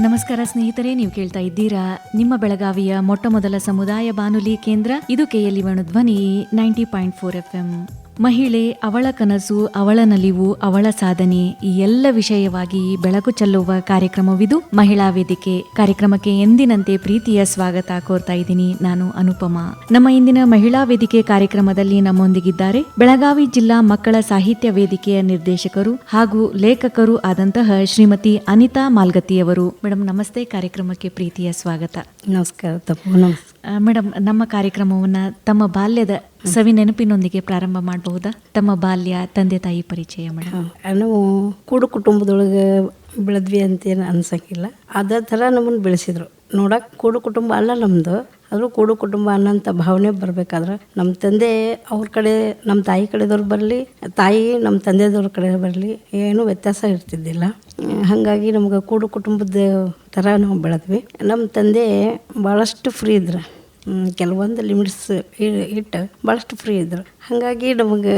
ನಮಸ್ಕಾರ ಸ್ನೇಹಿತರೆ, ನೀವು ಕೇಳ್ತಾ ಇದ್ದೀರಾ ನಿಮ್ಮ ಬೆಳಗಾವಿಯ ಮೊಟ್ಟ ಮೊದಲ ಸಮುದಾಯ ಬಾನುಲಿ ಕೇಂದ್ರ. ಇದು ಕೆಎಲ್ಇ ಧ್ವನಿ ninety point four F M. ಮಹಿಳೆ, ಅವಳ ಕನಸು, ಅವಳ ನಲಿವು, ಅವಳ ಸಾಧನೆ ಈ ಎಲ್ಲ ವಿಷಯವಾಗಿ ಬೆಳಕು ಚೆಲ್ಲುವ ಕಾರ್ಯಕ್ರಮವಿದು ಮಹಿಳಾ ವೇದಿಕೆ. ಕಾರ್ಯಕ್ರಮಕ್ಕೆ ಎಂದಿನಂತೆ ಪ್ರೀತಿಯ ಸ್ವಾಗತ ಕೋರ್ತಾ ಇದ್ದೀನಿ ನಾನು ಅನುಪಮ. ನಮ್ಮ ಇಂದಿನ ಮಹಿಳಾ ವೇದಿಕೆ ಕಾರ್ಯಕ್ರಮದಲ್ಲಿ ನಮ್ಮೊಂದಿಗಿದ್ದಾರೆ ಬೆಳಗಾವಿ ಜಿಲ್ಲಾ ಮಕ್ಕಳ ಸಾಹಿತ್ಯ ವೇದಿಕೆಯ ನಿರ್ದೇಶಕರು ಹಾಗೂ ಲೇಖಕರು ಆದಂತಹ ಶ್ರೀಮತಿ ಅನಿತಾ ಮಾಲ್ಗತಿಯವರು. ಮೇಡಮ್ ನಮಸ್ತೆ. ಕಾರ್ಯಕ್ರಮಕ್ಕೆ ಪ್ರೀತಿಯ ಸ್ವಾಗತ. ನಮಸ್ಕಾರ ಮೇಡಮ್ ನಮ್ಮ ಕಾರ್ಯಕ್ರಮವನ್ನ ತಮ್ಮ ಬಾಲ್ಯದ ಸವಿ ನೆನಪಿನೊಂದಿಗೆ ಪ್ರಾರಂಭ ಮಾಡಬಹುದಾ? ತಮ್ಮ ಬಾಲ್ಯ, ತಂದೆ, ತಾಯಿ ಪರಿಚಯ ಮೇಡಮ್ ನಾವು ಕೂಡು ಕುಟುಂಬದೊಳಗೆ ಬೆಳೆದ್ವಿ ಅಂತೇನು ಅನ್ಸಂಗಿಲ್ಲ. ಅದೇ ಥರ ನಮ್ಮನ್ನು ಬೆಳೆಸಿದ್ರು. ನೋಡಕ್ಕೆ ಕೂಡು ಕುಟುಂಬ ಅಲ್ಲ ನಮ್ಮದು ಆದರೂ ಕೂಡು ಕುಟುಂಬ ಅನ್ನೋಂಥ ಭಾವನೆ ಬರಬೇಕಾದ್ರೆ ನಮ್ಮ ತಂದೆ ಅವ್ರ ಕಡೆ ನಮ್ಮ ತಾಯಿ ಕಡೆದವ್ರು ಬರಲಿ, ತಾಯಿ ನಮ್ಮ ತಂದೆದವ್ರ ಕಡೆ ಬರಲಿ, ಏನೂ ವ್ಯತ್ಯಾಸ ಇರ್ತಿದ್ದಿಲ್ಲ. ಹಾಗಾಗಿ ನಮ್ಗೆ ಕೂಡು ಕುಟುಂಬದ ಥರ ನಾವು ಬೆಳೆದ್ವಿ. ನಮ್ಮ ತಂದೆ ಭಾಳಷ್ಟು ಫ್ರೀ ಇದ್ರು. ಕೆಲವೊಂದು ಲಿಮಿಟ್ಸ್ ಇಟ್ಟು ಭಾಳಷ್ಟು ಫ್ರೀ ಇದ್ರು. ಹಾಗಾಗಿ ನಮಗೆ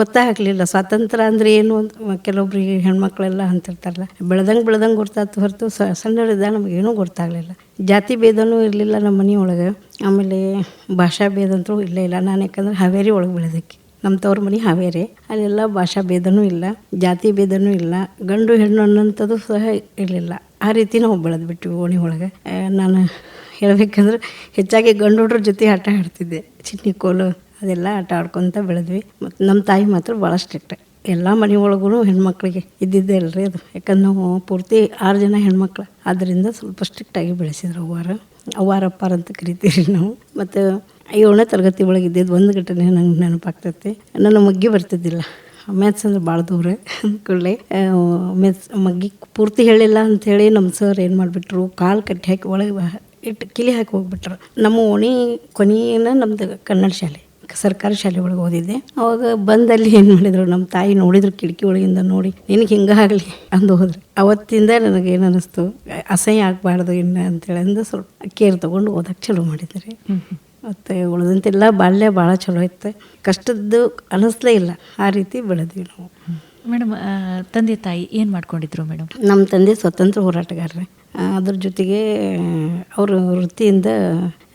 ಗೊತ್ತಾಗಲಿಲ್ಲ. ಸ್ವಾತಂತ್ರ್ಯ ಅಂದರೆ ಏನು ಅಂತ ಕೆಲವೊಬ್ರಿಗೆ ಹೆಣ್ಮಕ್ಳೆಲ್ಲ ಅಂತಿರ್ತಾರಲ್ಲ, ಬೆಳೆದಂಗೆ ಬೆಳೆದಂಗೆ ಗೊತ್ತಾಯ್ತು ಹೊರತು ಸ, ಸಣ್ಣವರಿದ್ದಾಗ ನಮಗೇನೂ ಗೊತ್ತಾಗಲಿಲ್ಲ ಜಾತಿ ಭೇದನೂ ಇರಲಿಲ್ಲ ನಮ್ಮ ಮನೆಯೊಳಗೆ. ಆಮೇಲೆ ಭಾಷಾ ಭೇದ ಅಂತೂ ಇಲ್ಲೇ ಇಲ್ಲ. ನಾನು ಯಾಕಂದ್ರೆ ಹಾವೇರಿ ಒಳಗೆ ಬೆಳೆದಕ್ಕೆ ನಮ್ಮ ತವ್ರ ಮನೆ ಹಾವೇರಿ. ಅಲ್ಲೆಲ್ಲ ಭಾಷಾ ಭೇದನೂ ಇಲ್ಲ, ಜಾತಿ ಭೇದನೂ ಇಲ್ಲ, ಗಂಡು ಹೆಣ್ಣು ಅನ್ನೋಂಥದ್ದು ಸಹ ಇರಲಿಲ್ಲ. ಆ ರೀತಿ ನಾವು ಬೆಳೆದ್ಬಿಟ್ವಿ ಓಣಿ ಒಳಗೆ. ನಾನು ಹೇಳ್ಬೇಕಂದ್ರೆ ಹೆಚ್ಚಾಗಿ ಗಂಡು ಹುಡ್ರ ಜೊತೆ ಆಟ ಆಡ್ತಿದ್ದೆ. ಚಿಟ್ನಿ ಕೋಲು ಅದೆಲ್ಲ ಆಟ ಆಡ್ಕೊತ ಬೆಳೆದ್ವಿ. ಮತ್ತು ನಮ್ಮ ತಾಯಿ ಮಾತ್ರ ಭಾಳ ಸ್ಟ್ರಿಕ್ಟ್ ಎಲ್ಲ ಮನೆ ಒಳಗೂ ಹೆಣ್ಮಕ್ಳಿಗೆ ಇದ್ದಿದ್ದೇ ಅಲ್ರಿ ಅದು. ಯಾಕಂದ್ರೆ ನಾವು ಪೂರ್ತಿ ಆರು ಜನ ಹೆಣ್ಮಕ್ಳು. ಆದ್ದರಿಂದ ಸ್ವಲ್ಪ ಸ್ಟ್ರಿಕ್ಟಾಗಿ ಬೆಳೆಸಿದ್ರು ಅವ್ವಾರ. ಅವ್ವಾರಪ್ಪಾರ ಅಂತ ಕರಿತೀವಿ ನಾವು. ಮತ್ತು ಏಳನೇ ತರಗತಿ ಒಳಗೆ ಇದ್ದಿದ್ದು ಒಂದು ಘಟನೆ ನಂಗೆ ನೆನಪಾಗ್ತೈತಿ. ನನ್ನ ಮಗ್ಗಿ ಬರ್ತಿದ್ದಿಲ್ಲ. ಮ್ಯಾಥ್ಸ್ ಅಂದ್ರೆ ಭಾಳ ದೂರ ಅಂದ್ಕೊಳ್ಳೆ ಮ್ಯಾಥ್ಸ್ ಮಗ್ಗಿ ಪೂರ್ತಿ ಹೇಳಿಲ್ಲ ಅಂಥೇಳಿ ನಮ್ಮ ಸರ್ ಏನು ಮಾಡಿಬಿಟ್ರು, ಕಾಲು ಕಟ್ಟಿ ಹಾಕಿ ಒಳಗೆ ಇಟ್ಟು ಕಿಲಿ ಹಾಕಿ ಹೋಗ್ಬಿಟ್ರು. ನಮ್ಮ ಓಣಿ ಕೊನೆಯನ ನಮ್ಮದು ಕನ್ನಡ ಶಾಲೆ ಸರ್ಕಾರಿ ಶಾಲೆ ಒಳಗೆ ಓದಿದ್ದೆ. ಅವಾಗ ಬಂದಲ್ಲಿ ಏನು ಮಾಡಿದ್ರು ನಮ್ಮ ತಾಯಿ ನೋಡಿದ್ರು ಕಿಟಕಿ ಒಳಗಿಂದ ನೋಡಿ ನಿನಗೆ ಹಿಂಗೆ ಆಗಲಿ ಅಂದು ಹೋದ್ರೆ. ಅವತ್ತಿಂದ ನನಗೆ ಏನು ಅನ್ನಿಸ್ತು ಅಸಹ್ಯ ಆಗಬಾರ್ದು ಇನ್ನು ಅಂತೇಳಿ ಅಂದು ಸ್ವಲ್ಪ ಕೇರ್ ತೊಗೊಂಡು ಓದಕ್ಕೆ ಚಲೋ ಮಾಡಿದ್ದಾರೆ. ಮತ್ತು ಉಳಿದಂತೆಲ್ಲ ಬಾಲ್ಯ ಭಾಳ ಚಲೋ ಇತ್ತು ಕಷ್ಟದ್ದು ಅನ್ನಿಸ್ಲೇ ಇಲ್ಲ. ಆ ರೀತಿ ಬೆಳೆದ್ವಿ ನಾವು. ಮೇಡಮ್ ತಂದೆ ತಾಯಿ ಏನು ಮಾಡ್ಕೊಂಡಿದ್ರು ಮೇಡಮ್? ನಮ್ಮ ತಂದೆ ಸ್ವತಂತ್ರ ಹೋರಾಟಗಾರರೇ. ಅದ್ರ ಜೊತೆಗೆ, ಅವ್ರ ವೃತ್ತಿಯಿಂದ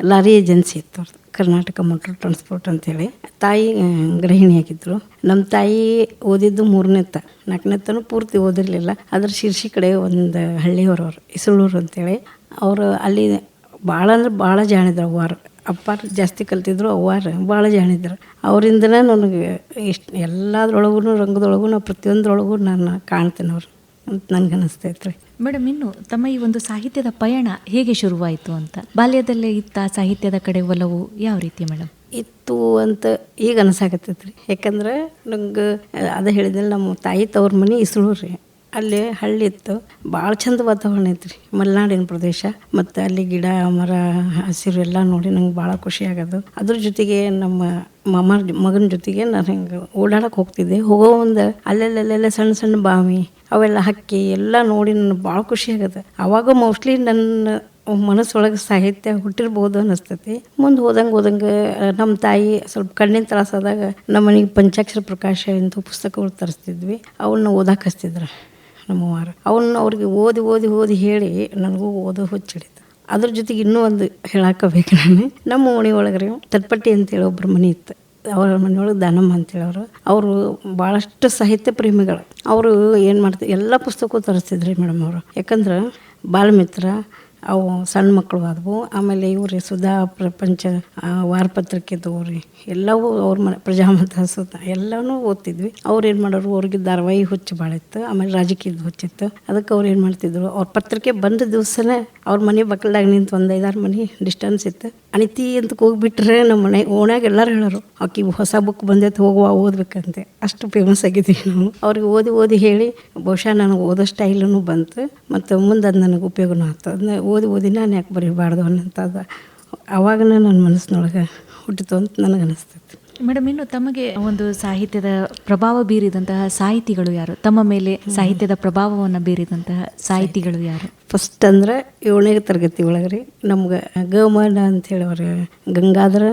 ಲಾರಿ ಏಜೆನ್ಸಿ ಇತ್ತು ಅವ್ರದ್ದು ಕರ್ನಾಟಕ ಮೋಟರ್ ಟ್ರಾನ್ಸ್ಪೋರ್ಟ್ ಅಂತೇಳಿ. ತಾಯಿ ಗೃಹಿಣಿ ಗೃಹಿಣಿಯಾಗಿದ್ದರು ನಮ್ಮ ತಾಯಿ ಓದಿದ್ದು ಮೂರನೇ ತ, ನಾಲ್ಕನೇ ತನೂ ಪೂರ್ತಿ ಓದಿರಲಿಲ್ಲ. ಅದ್ರ ಶಿರ್ಷಿ ಕಡೆ ಒಂದು ಹಳ್ಳಿಯವರವ್ರು, ಇಸಳೂರು ಅಂತೇಳಿ. ಅವರು ಅಲ್ಲಿ ಭಾಳ ಅಂದ್ರೆ ಭಾಳ ಜಾಣಿದ್ರು ಅವ್ವಾರು. ಅಪ್ಪಾರು ಜಾಸ್ತಿ ಕಲ್ತಿದ್ರು, ಅವ್ವಾರು ಭಾಳ ಜಾಣಿದ್ರು. ಅವರಿಂದನೇ ನನಗೆ ಇಷ್ಟು ಎಲ್ಲದ್ರೊಳಗೂ ರಂಗದೊಳಗೂ ಪ್ರತಿಯೊಂದ್ರೊಳಗೂ ನಾನು ಕಾಣ್ತೇನೆ ಅವ್ರು ಅಂತ ನನಗೆ ಅನಿಸ್ತಾ ರೀ ಮೇಡಮ್ ಇನ್ನು ತಮ್ಮ ಈ ಒಂದು ಸಾಹಿತ್ಯದ ಪಯಣ ಹೇಗೆ ಶುರುವಾಯಿತು ಅಂತ? ಬಾಲ್ಯದಲ್ಲೇ ಇತ್ತ ಸಾಹಿತ್ಯದ ಕಡೆ ಒಲವು ಯಾವ ರೀತಿ ಮೇಡಮ್? ಇತ್ತು ಅಂತ ಈಗ ಅನಿಸಾಕತ್ತೈತಿ ರೀ ಯಾಕಂದ್ರೆ ನಂಗೆ ಅದು ಹೇಳಿದ್ರೆ ನಮ್ಮ ತಾಯಿ ತವ್ರ ಮನೆ ಇಸಳು ರೀ. ಅಲ್ಲಿ ಹಳ್ಳಿ ಇತ್ತು. ಭಾಳ ಚಂದ ವಾತಾವರಣ ಐತ್ರಿ. ಮಲೆನಾಡಿನ ಪ್ರದೇಶ ಮತ್ತು ಅಲ್ಲಿ ಗಿಡ ಮರ ಹಸಿರು ಎಲ್ಲ ನೋಡಿ ನಂಗೆ ಭಾಳ ಖುಷಿ ಆಗೋದು. ಅದ್ರ ಜೊತೆಗೆ ನಮ್ಮ ಮಾಮ ಮಗನ ಜೊತೆಗೆ ನಾನು ಹಿಂಗೆ ಓಡಾಡಕ್ಕೆ ಹೋಗ್ತಿದ್ದೆ. ಹೋಗೋ ಒಂದು ಅಲ್ಲೆಲ್ಲೆಲ್ಲೆಲ್ಲ ಸಣ್ಣ ಸಣ್ಣ ಬಾವಿ, ಅವೆಲ್ಲ ಹಕ್ಕಿ ಎಲ್ಲ ನೋಡಿ ನನಗೆ ಭಾಳ ಖುಷಿ ಆಗುತ್ತೆ. ಅವಾಗ ಮೋಸ್ಟ್ಲಿ ನನ್ನ ಮನಸ್ಸೊಳಗೆ ಸಾಹಿತ್ಯ ಹುಟ್ಟಿರ್ಬೋದು ಅನ್ನಿಸ್ತೈತಿ ಮುಂದೆ ಹೋದಂಗೆ ಹೋದಂಗೆ ನಮ್ಮ ತಾಯಿ ಸ್ವಲ್ಪ ಕಣ್ಣಿನ ತ್ರಾಸಾದಾಗ ನಮ್ಮ ಮನೆಗೆ ಪಂಚಾಕ್ಷರ ಪ್ರಕಾಶ ಇಂಥ ಪುಸ್ತಕಗಳು ತರಿಸ್ತಿದ್ವಿ. ಅವನ್ನ ಓದಕ್ಕೆ ಹಚ್ತಿದ್ರು ಅವನ್ನ ಅವ್ರಿಗೆ ಓದಿ ಓದಿ ಓದಿ ಹೇಳಿ ನನಗೂ ಓದೋ ಹುಚ್ಚಿಡಿತು. ಅದ್ರ ಜೊತೆಗೆ ಇನ್ನೂ ಒಂದು ಹೇಳಾಕಬೇಕು ನಾನು. ನಮ್ಮ ಓಣಿ ಒಳಗೆ ರೀ ತಟ್ಪಟ್ಟಿ ಅಂತೇಳಿ ಒಬ್ಬರ ಮನೆ ಇತ್ತು. ಅವರ ಮನೆಯೊಳಗೆ ದಾನಮ್ಮ ಅಂತೇಳಿ ಅವರು ಅವರು ಭಾಳಷ್ಟು ಸಾಹಿತ್ಯ ಪ್ರೇಮಿಗಳು. ಅವರು ಏನು ಮಾಡ್ತಾರೆ ಎಲ್ಲ ಪುಸ್ತಕ ತರಿಸ್ತಿದ್ರಿ ಮೇಡಮ್ ಅವರು. ಯಾಕಂದ್ರೆ ಬಾಲಮಿತ್ರ, ಅವು ಸಣ್ಣ ಮಕ್ಕಳು ಆದವು. ಆಮೇಲೆ ಇವ್ರಿ ಸುಧಾ ಪ್ರಪಂಚ ವಾರಪತ್ರಿಕೆ ವಾರಪತ್ರಿಕೆದವು ರೀ ಎಲ್ಲವೂ ಅವ್ರ ಮನೆ ಪ್ರಜಾಮತ ಸುತ ಎಲ್ಲವೂ ಓದ್ತಿದ್ವಿ. ಅವ್ರು ಏನು ಮಾಡೋರು, ಅವ್ರಿಗೆ ಧಾರಾವಾಹಿ ಹುಚ್ಚು ಭಾಳ ಇತ್ತು. ಆಮೇಲೆ ರಾಜಕೀಯದ ಹುಚ್ಚಿತ್ತು ಅದಕ್ಕೆ ಅವ್ರು ಏನು ಮಾಡ್ತಿದ್ರು, ಅವ್ರ ಪತ್ರಿಕೆ ಬಂದ ದಿವಸನೇ ಅವ್ರ ಮನೆ ಬಕ್ಕಲ್ದಾಗ ನಿಂತು ಒಂದು ಐದಾರು ಮನೆ ಡಿಸ್ಟೆನ್ಸ್ ಇತ್ತು. ಅನಿತಿ ಅಂತ ಹೋಗ್ಬಿಟ್ರೆ ನಮ್ಮ ಮನೆ ಓಣ್ಯಾಗ ಎಲ್ಲರೂ ಹೇಳೋರು ಆಕಿ ಹೊಸ ಬುಕ್ ಬಂದೈತೆ ಹೋಗುವ ಓದ್ಬೇಕಂತೆ. ಅಷ್ಟು ಫೇಮಸ್ ಆಗಿದ್ದೀವಿ ನಾವು. ಅವ್ರಿಗೆ ಓದಿ ಓದಿ ಹೇಳಿ ಬಹುಶಃ ನನಗೆ ಓದೋ ಸ್ಟೈಲೂ ಬಂತು. ಮತ್ತು ಮುಂದೆ ಅದು ನನಗೆ ಉಪಯೋಗನೂ ಆಯ್ತು ಅದನ್ನ ಓದಿ ಓದಿ ನಾನು ಯಾಕೆ ಬರೀಬಾರ್ದು ಅನ್ನೋಂಥದ್ದು ಅವಾಗ ನನ್ನ ಮನಸ್ಸಿನೊಳಗೆ ಹುಟ್ಟಿತು ಅಂತ ನನಗೆ ಅನಿಸ್ತೈತಿ. ಮೇಡಮ್ ಇನ್ನು ತಮಗೆ ಒಂದು ಸಾಹಿತ್ಯದ ಪ್ರಭಾವ ಬೀರಿದಂತಹ ಸಾಹಿತಿಗಳು ಯಾರು? ತಮ್ಮ ಮೇಲೆ ಸಾಹಿತ್ಯದ ಪ್ರಭಾವವನ್ನು ಬೀರಿದಂತಹ ಸಾಹಿತಿಗಳು ಯಾರು? ಫಸ್ಟ್ ಅಂದ್ರೆ ಏಳನೇ ತರಗತಿ ಒಳಗೆ ರೀ ನಮ್ಗೆ ಗಮನ ಅಂತ ಹೇಳೋರು ಗಂಗಾಧರ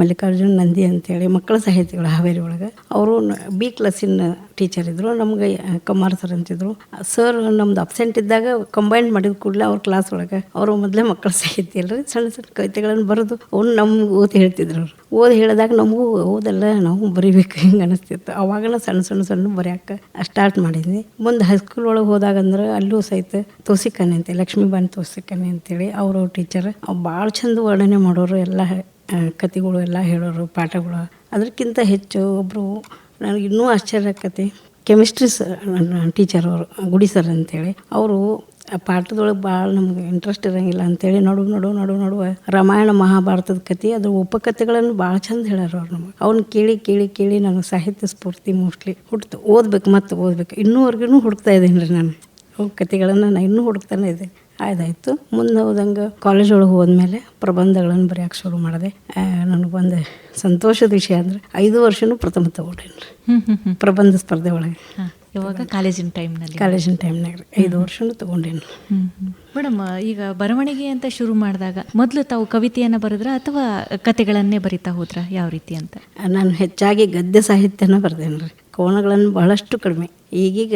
ಮಲ್ಲಿಕಾರ್ಜುನ್ ನಂದಿ ಅಂತೇಳಿ ಮಕ್ಕಳ ಸಾಹಿತಿಗಳು ಹಾವೇರಿ ಒಳಗೆ. ಅವರು ಬಿ ಕ್ಲಾಸಿನ ಟೀಚರ್ ಇದ್ದರು ನಮ್ಗೆ ಕುಮಾರ್ ಸರ್ ಅಂತಿದ್ರು. ಸರ್ ನಮ್ದು ಅಬ್ಸೆಂಟ್ ಇದ್ದಾಗ ಕಂಬೈನ್ ಮಾಡಿದ ಕೂಡಲೇ ಅವ್ರ ಕ್ಲಾಸ್ ಒಳಗೆ ಅವರು ಮೊದಲೇ ಮಕ್ಕಳ ಸಾಹಿತ್ಯ ಅಲ್ರಿ. ಸಣ್ಣ ಸಣ್ಣ ಕವಿತೆಗಳನ್ನು ಬರೆದು ಅವ್ನು ನಮ್ಗೆ ಓದಿ ಹೇಳ್ತಿದ್ರು ಅವ್ರು. ಓದಿ ಹೇಳಿದಾಗ ನಮಗೂ ಓದಲ್ಲ ನಾವು ಬರಿಬೇಕು ಹಿಂಗೆ ಅನಿಸ್ತಿತ್ತು. ಅವಾಗನ ಸಣ್ಣ ಸಣ್ಣ ಸಣ್ಣ ಬರೆಯೋಕೆ ಸ್ಟಾರ್ಟ್ ಮಾಡಿದ್ವಿ. ಮುಂದೆ ಹೈಸ್ಕೂಲ್ ಒಳಗೆ ಹೋದಾಗ ಅಂದ್ರೆ ಅಲ್ಲೂ ಸಹಿತ ತೋಸಿಕನೆ ಅಂತ ಲಕ್ಷ್ಮೀಬಾಯಿ ತೋಸಿಕನೆ ಅಂತೇಳಿ ಅವರು ಟೀಚರ್ ಭಾಳ ಚಂದ ವರ್ಣನೆ ಮಾಡೋರು ಎಲ್ಲ ಕತೆಗಳು ಎಲ್ಲ ಹೇಳೋರು, ಪಾಠಗಳು. ಅದಕ್ಕಿಂತ ಹೆಚ್ಚು ಒಬ್ಬರು ನನಗೆ ಇನ್ನೂ ಆಶ್ಚರ್ಯ ಆಕತಿ. ಕೆಮಿಸ್ಟ್ರಿ ಸರ್ ಟೀಚರ್ ಅವರು, ಗುಡಿ ಸರ್ ಅಂತೇಳಿ. ಅವರು ಪಾಠದೊಳಗೆ ಭಾಳ ನಮ್ಗೆ ಇಂಟ್ರೆಸ್ಟ್ ಇರೋಂಗಿಲ್ಲ ಅಂತೇಳಿ ನಡು ನಡು ನಡು ನಡುವ ರಾಮಾಯಣ ಮಹಾಭಾರತದ ಕತೆ ಅದ್ರ ಉಪಕಥೆಗಳನ್ನು ಭಾಳ ಚಂದ ಹೇಳೋರು ಅವ್ರು ನಮಗೆ. ಅವ್ನ ಕೇಳಿ ಕೇಳಿ ಕೇಳಿ ನನಗೆ ಸಾಹಿತ್ಯ ಸ್ಫೂರ್ತಿ ಮೋಸ್ಟ್ಲಿ ಹುಡ್ತು ಓದ್ಬೇಕು, ಮತ್ತೆ ಓದ್ಬೇಕು. ಇನ್ನೂವರೆಗೂ ಹುಡುಕ್ತಾ ಇದ್ದೀನಿ ರೀ ನಾನು. ಅವು ಕತೆಗಳನ್ನು ನಾನು ಇನ್ನೂ ಹುಡುಕ್ತಾನೆ ಇದೆ ಆಯ್ದಾಯ್ತು. ಮುಂದೆ ಹೋದಂಗೆ ಕಾಲೇಜ್ ಒಳಗೆ ಹೋದ್ಮೇಲೆ ಪ್ರಬಂಧಗಳನ್ನು ಬರೆಯೋಕೆ ಶುರು ಮಾಡಿದೆ. ನನಗೆ ಒಂದು ಸಂತೋಷದ ವಿಷಯ ಅಂದರೆ ಐದು ವರ್ಷನೂ ಪ್ರಥಮ ತಗೊಂಡೇನಿ ಪ್ರಬಂಧ ಸ್ಪರ್ಧೆ ಒಳಗೆ. ಕಾಲೇಜಿನ ಟೈಮ್ನಲ್ಲಿ ಕಾಲೇಜಿನ ಟೈಮ್ನಾಗ ಐದು ವರ್ಷನೂ ತಗೊಂಡೇನು ಮೇಡಮ್ ಈಗ ಬರವಣಿಗೆ ಅಂತ ಶುರು ಮಾಡಿದಾಗ ಮೊದಲು ತಾವು ಕವಿತೆಯನ್ನು ಬರೆದ್ರ ಅಥವಾ ಕತೆಗಳನ್ನೇ ಬರಿತಾ ಹೋದ್ರ ಯಾವ ರೀತಿ ಅಂತ? ನಾನು ಹೆಚ್ಚಾಗಿ ಗದ್ಯ ಸಾಹಿತ್ಯನ ಬರ್ದೇನೆ ರೀ ಕವನಗಳನ್ನು ಬಹಳಷ್ಟು ಕಡಿಮೆ. ಈಗೀಗ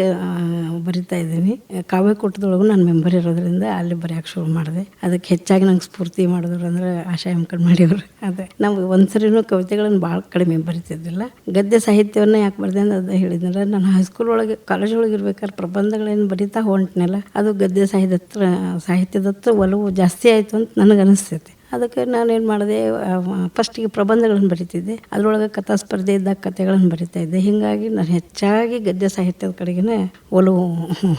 ಬರಿತಾ ಇದ್ದೀನಿ. ಕಾವ್ಯಕೂಟದೊಳಗೂ ನಾನು ಮೆಂಬರ್ ಇರೋದ್ರಿಂದ ಅಲ್ಲಿ ಬರೆಯೋಕೆ ಶುರು ಮಾಡಿದೆ. ಅದಕ್ಕೆ ಹೆಚ್ಚಾಗಿ ನಂಗೆ ಸ್ಫೂರ್ತಿ ಮಾಡಿದ್ರು ಅಂದ್ರೆ ಆಶಾ ಮಾಡಿದ್ರು ಅದೇ. ನಾವು ಒಂದ್ಸರಿನೂ ಕವಿತೆಗಳನ್ನು ಭಾಳ ಕಡಿಮೆ ಬರಿತಿದ್ದಿಲ್ಲ. ಗದ್ಯ ಸಾಹಿತ್ಯವನ್ನು ಯಾಕೆ ಬರ್ದೆ ಅಂತ ಅದು ಹೇಳಿದ್ರೆ ನಾನು ಹೈಸ್ಕೂಲ್ ಒಳಗೆ, ಕಾಲೇಜ್ ಒಳಗೆ ಇರ್ಬೇಕಾದ್ರೆ ಪ್ರಬಂಧಗಳೇನು ಬರಿತಾ ಹೊಂಟ್ನಲ್ಲ, ಅದು ಗದ್ಯ ಸಾಹಿತ್ಯ ಸಾಹಿತ್ಯದತ್ರ ಒಲವು ಜಾಸ್ತಿ ಆಯಿತು ಅಂತ ನನಗೆ ಅದಕ್ಕೆ ನಾನೇನು ಮಾಡಿದೆ ಫಸ್ಟಿಗೆ ಪ್ರಬಂಧಗಳನ್ನು ಬರಿತಿದ್ದೆ. ಅದರೊಳಗೆ ಕಥಾ ಸ್ಪರ್ಧೆ ಇದ್ದಾಗ ಕಥೆಗಳನ್ನು ಬರಿತಾ ಇದ್ದೆ. ಹೀಗಾಗಿ ನಾನು ಹೆಚ್ಚಾಗಿ ಗದ್ಯ ಸಾಹಿತ್ಯದ ಕಡೆಗೇ ಒಲವು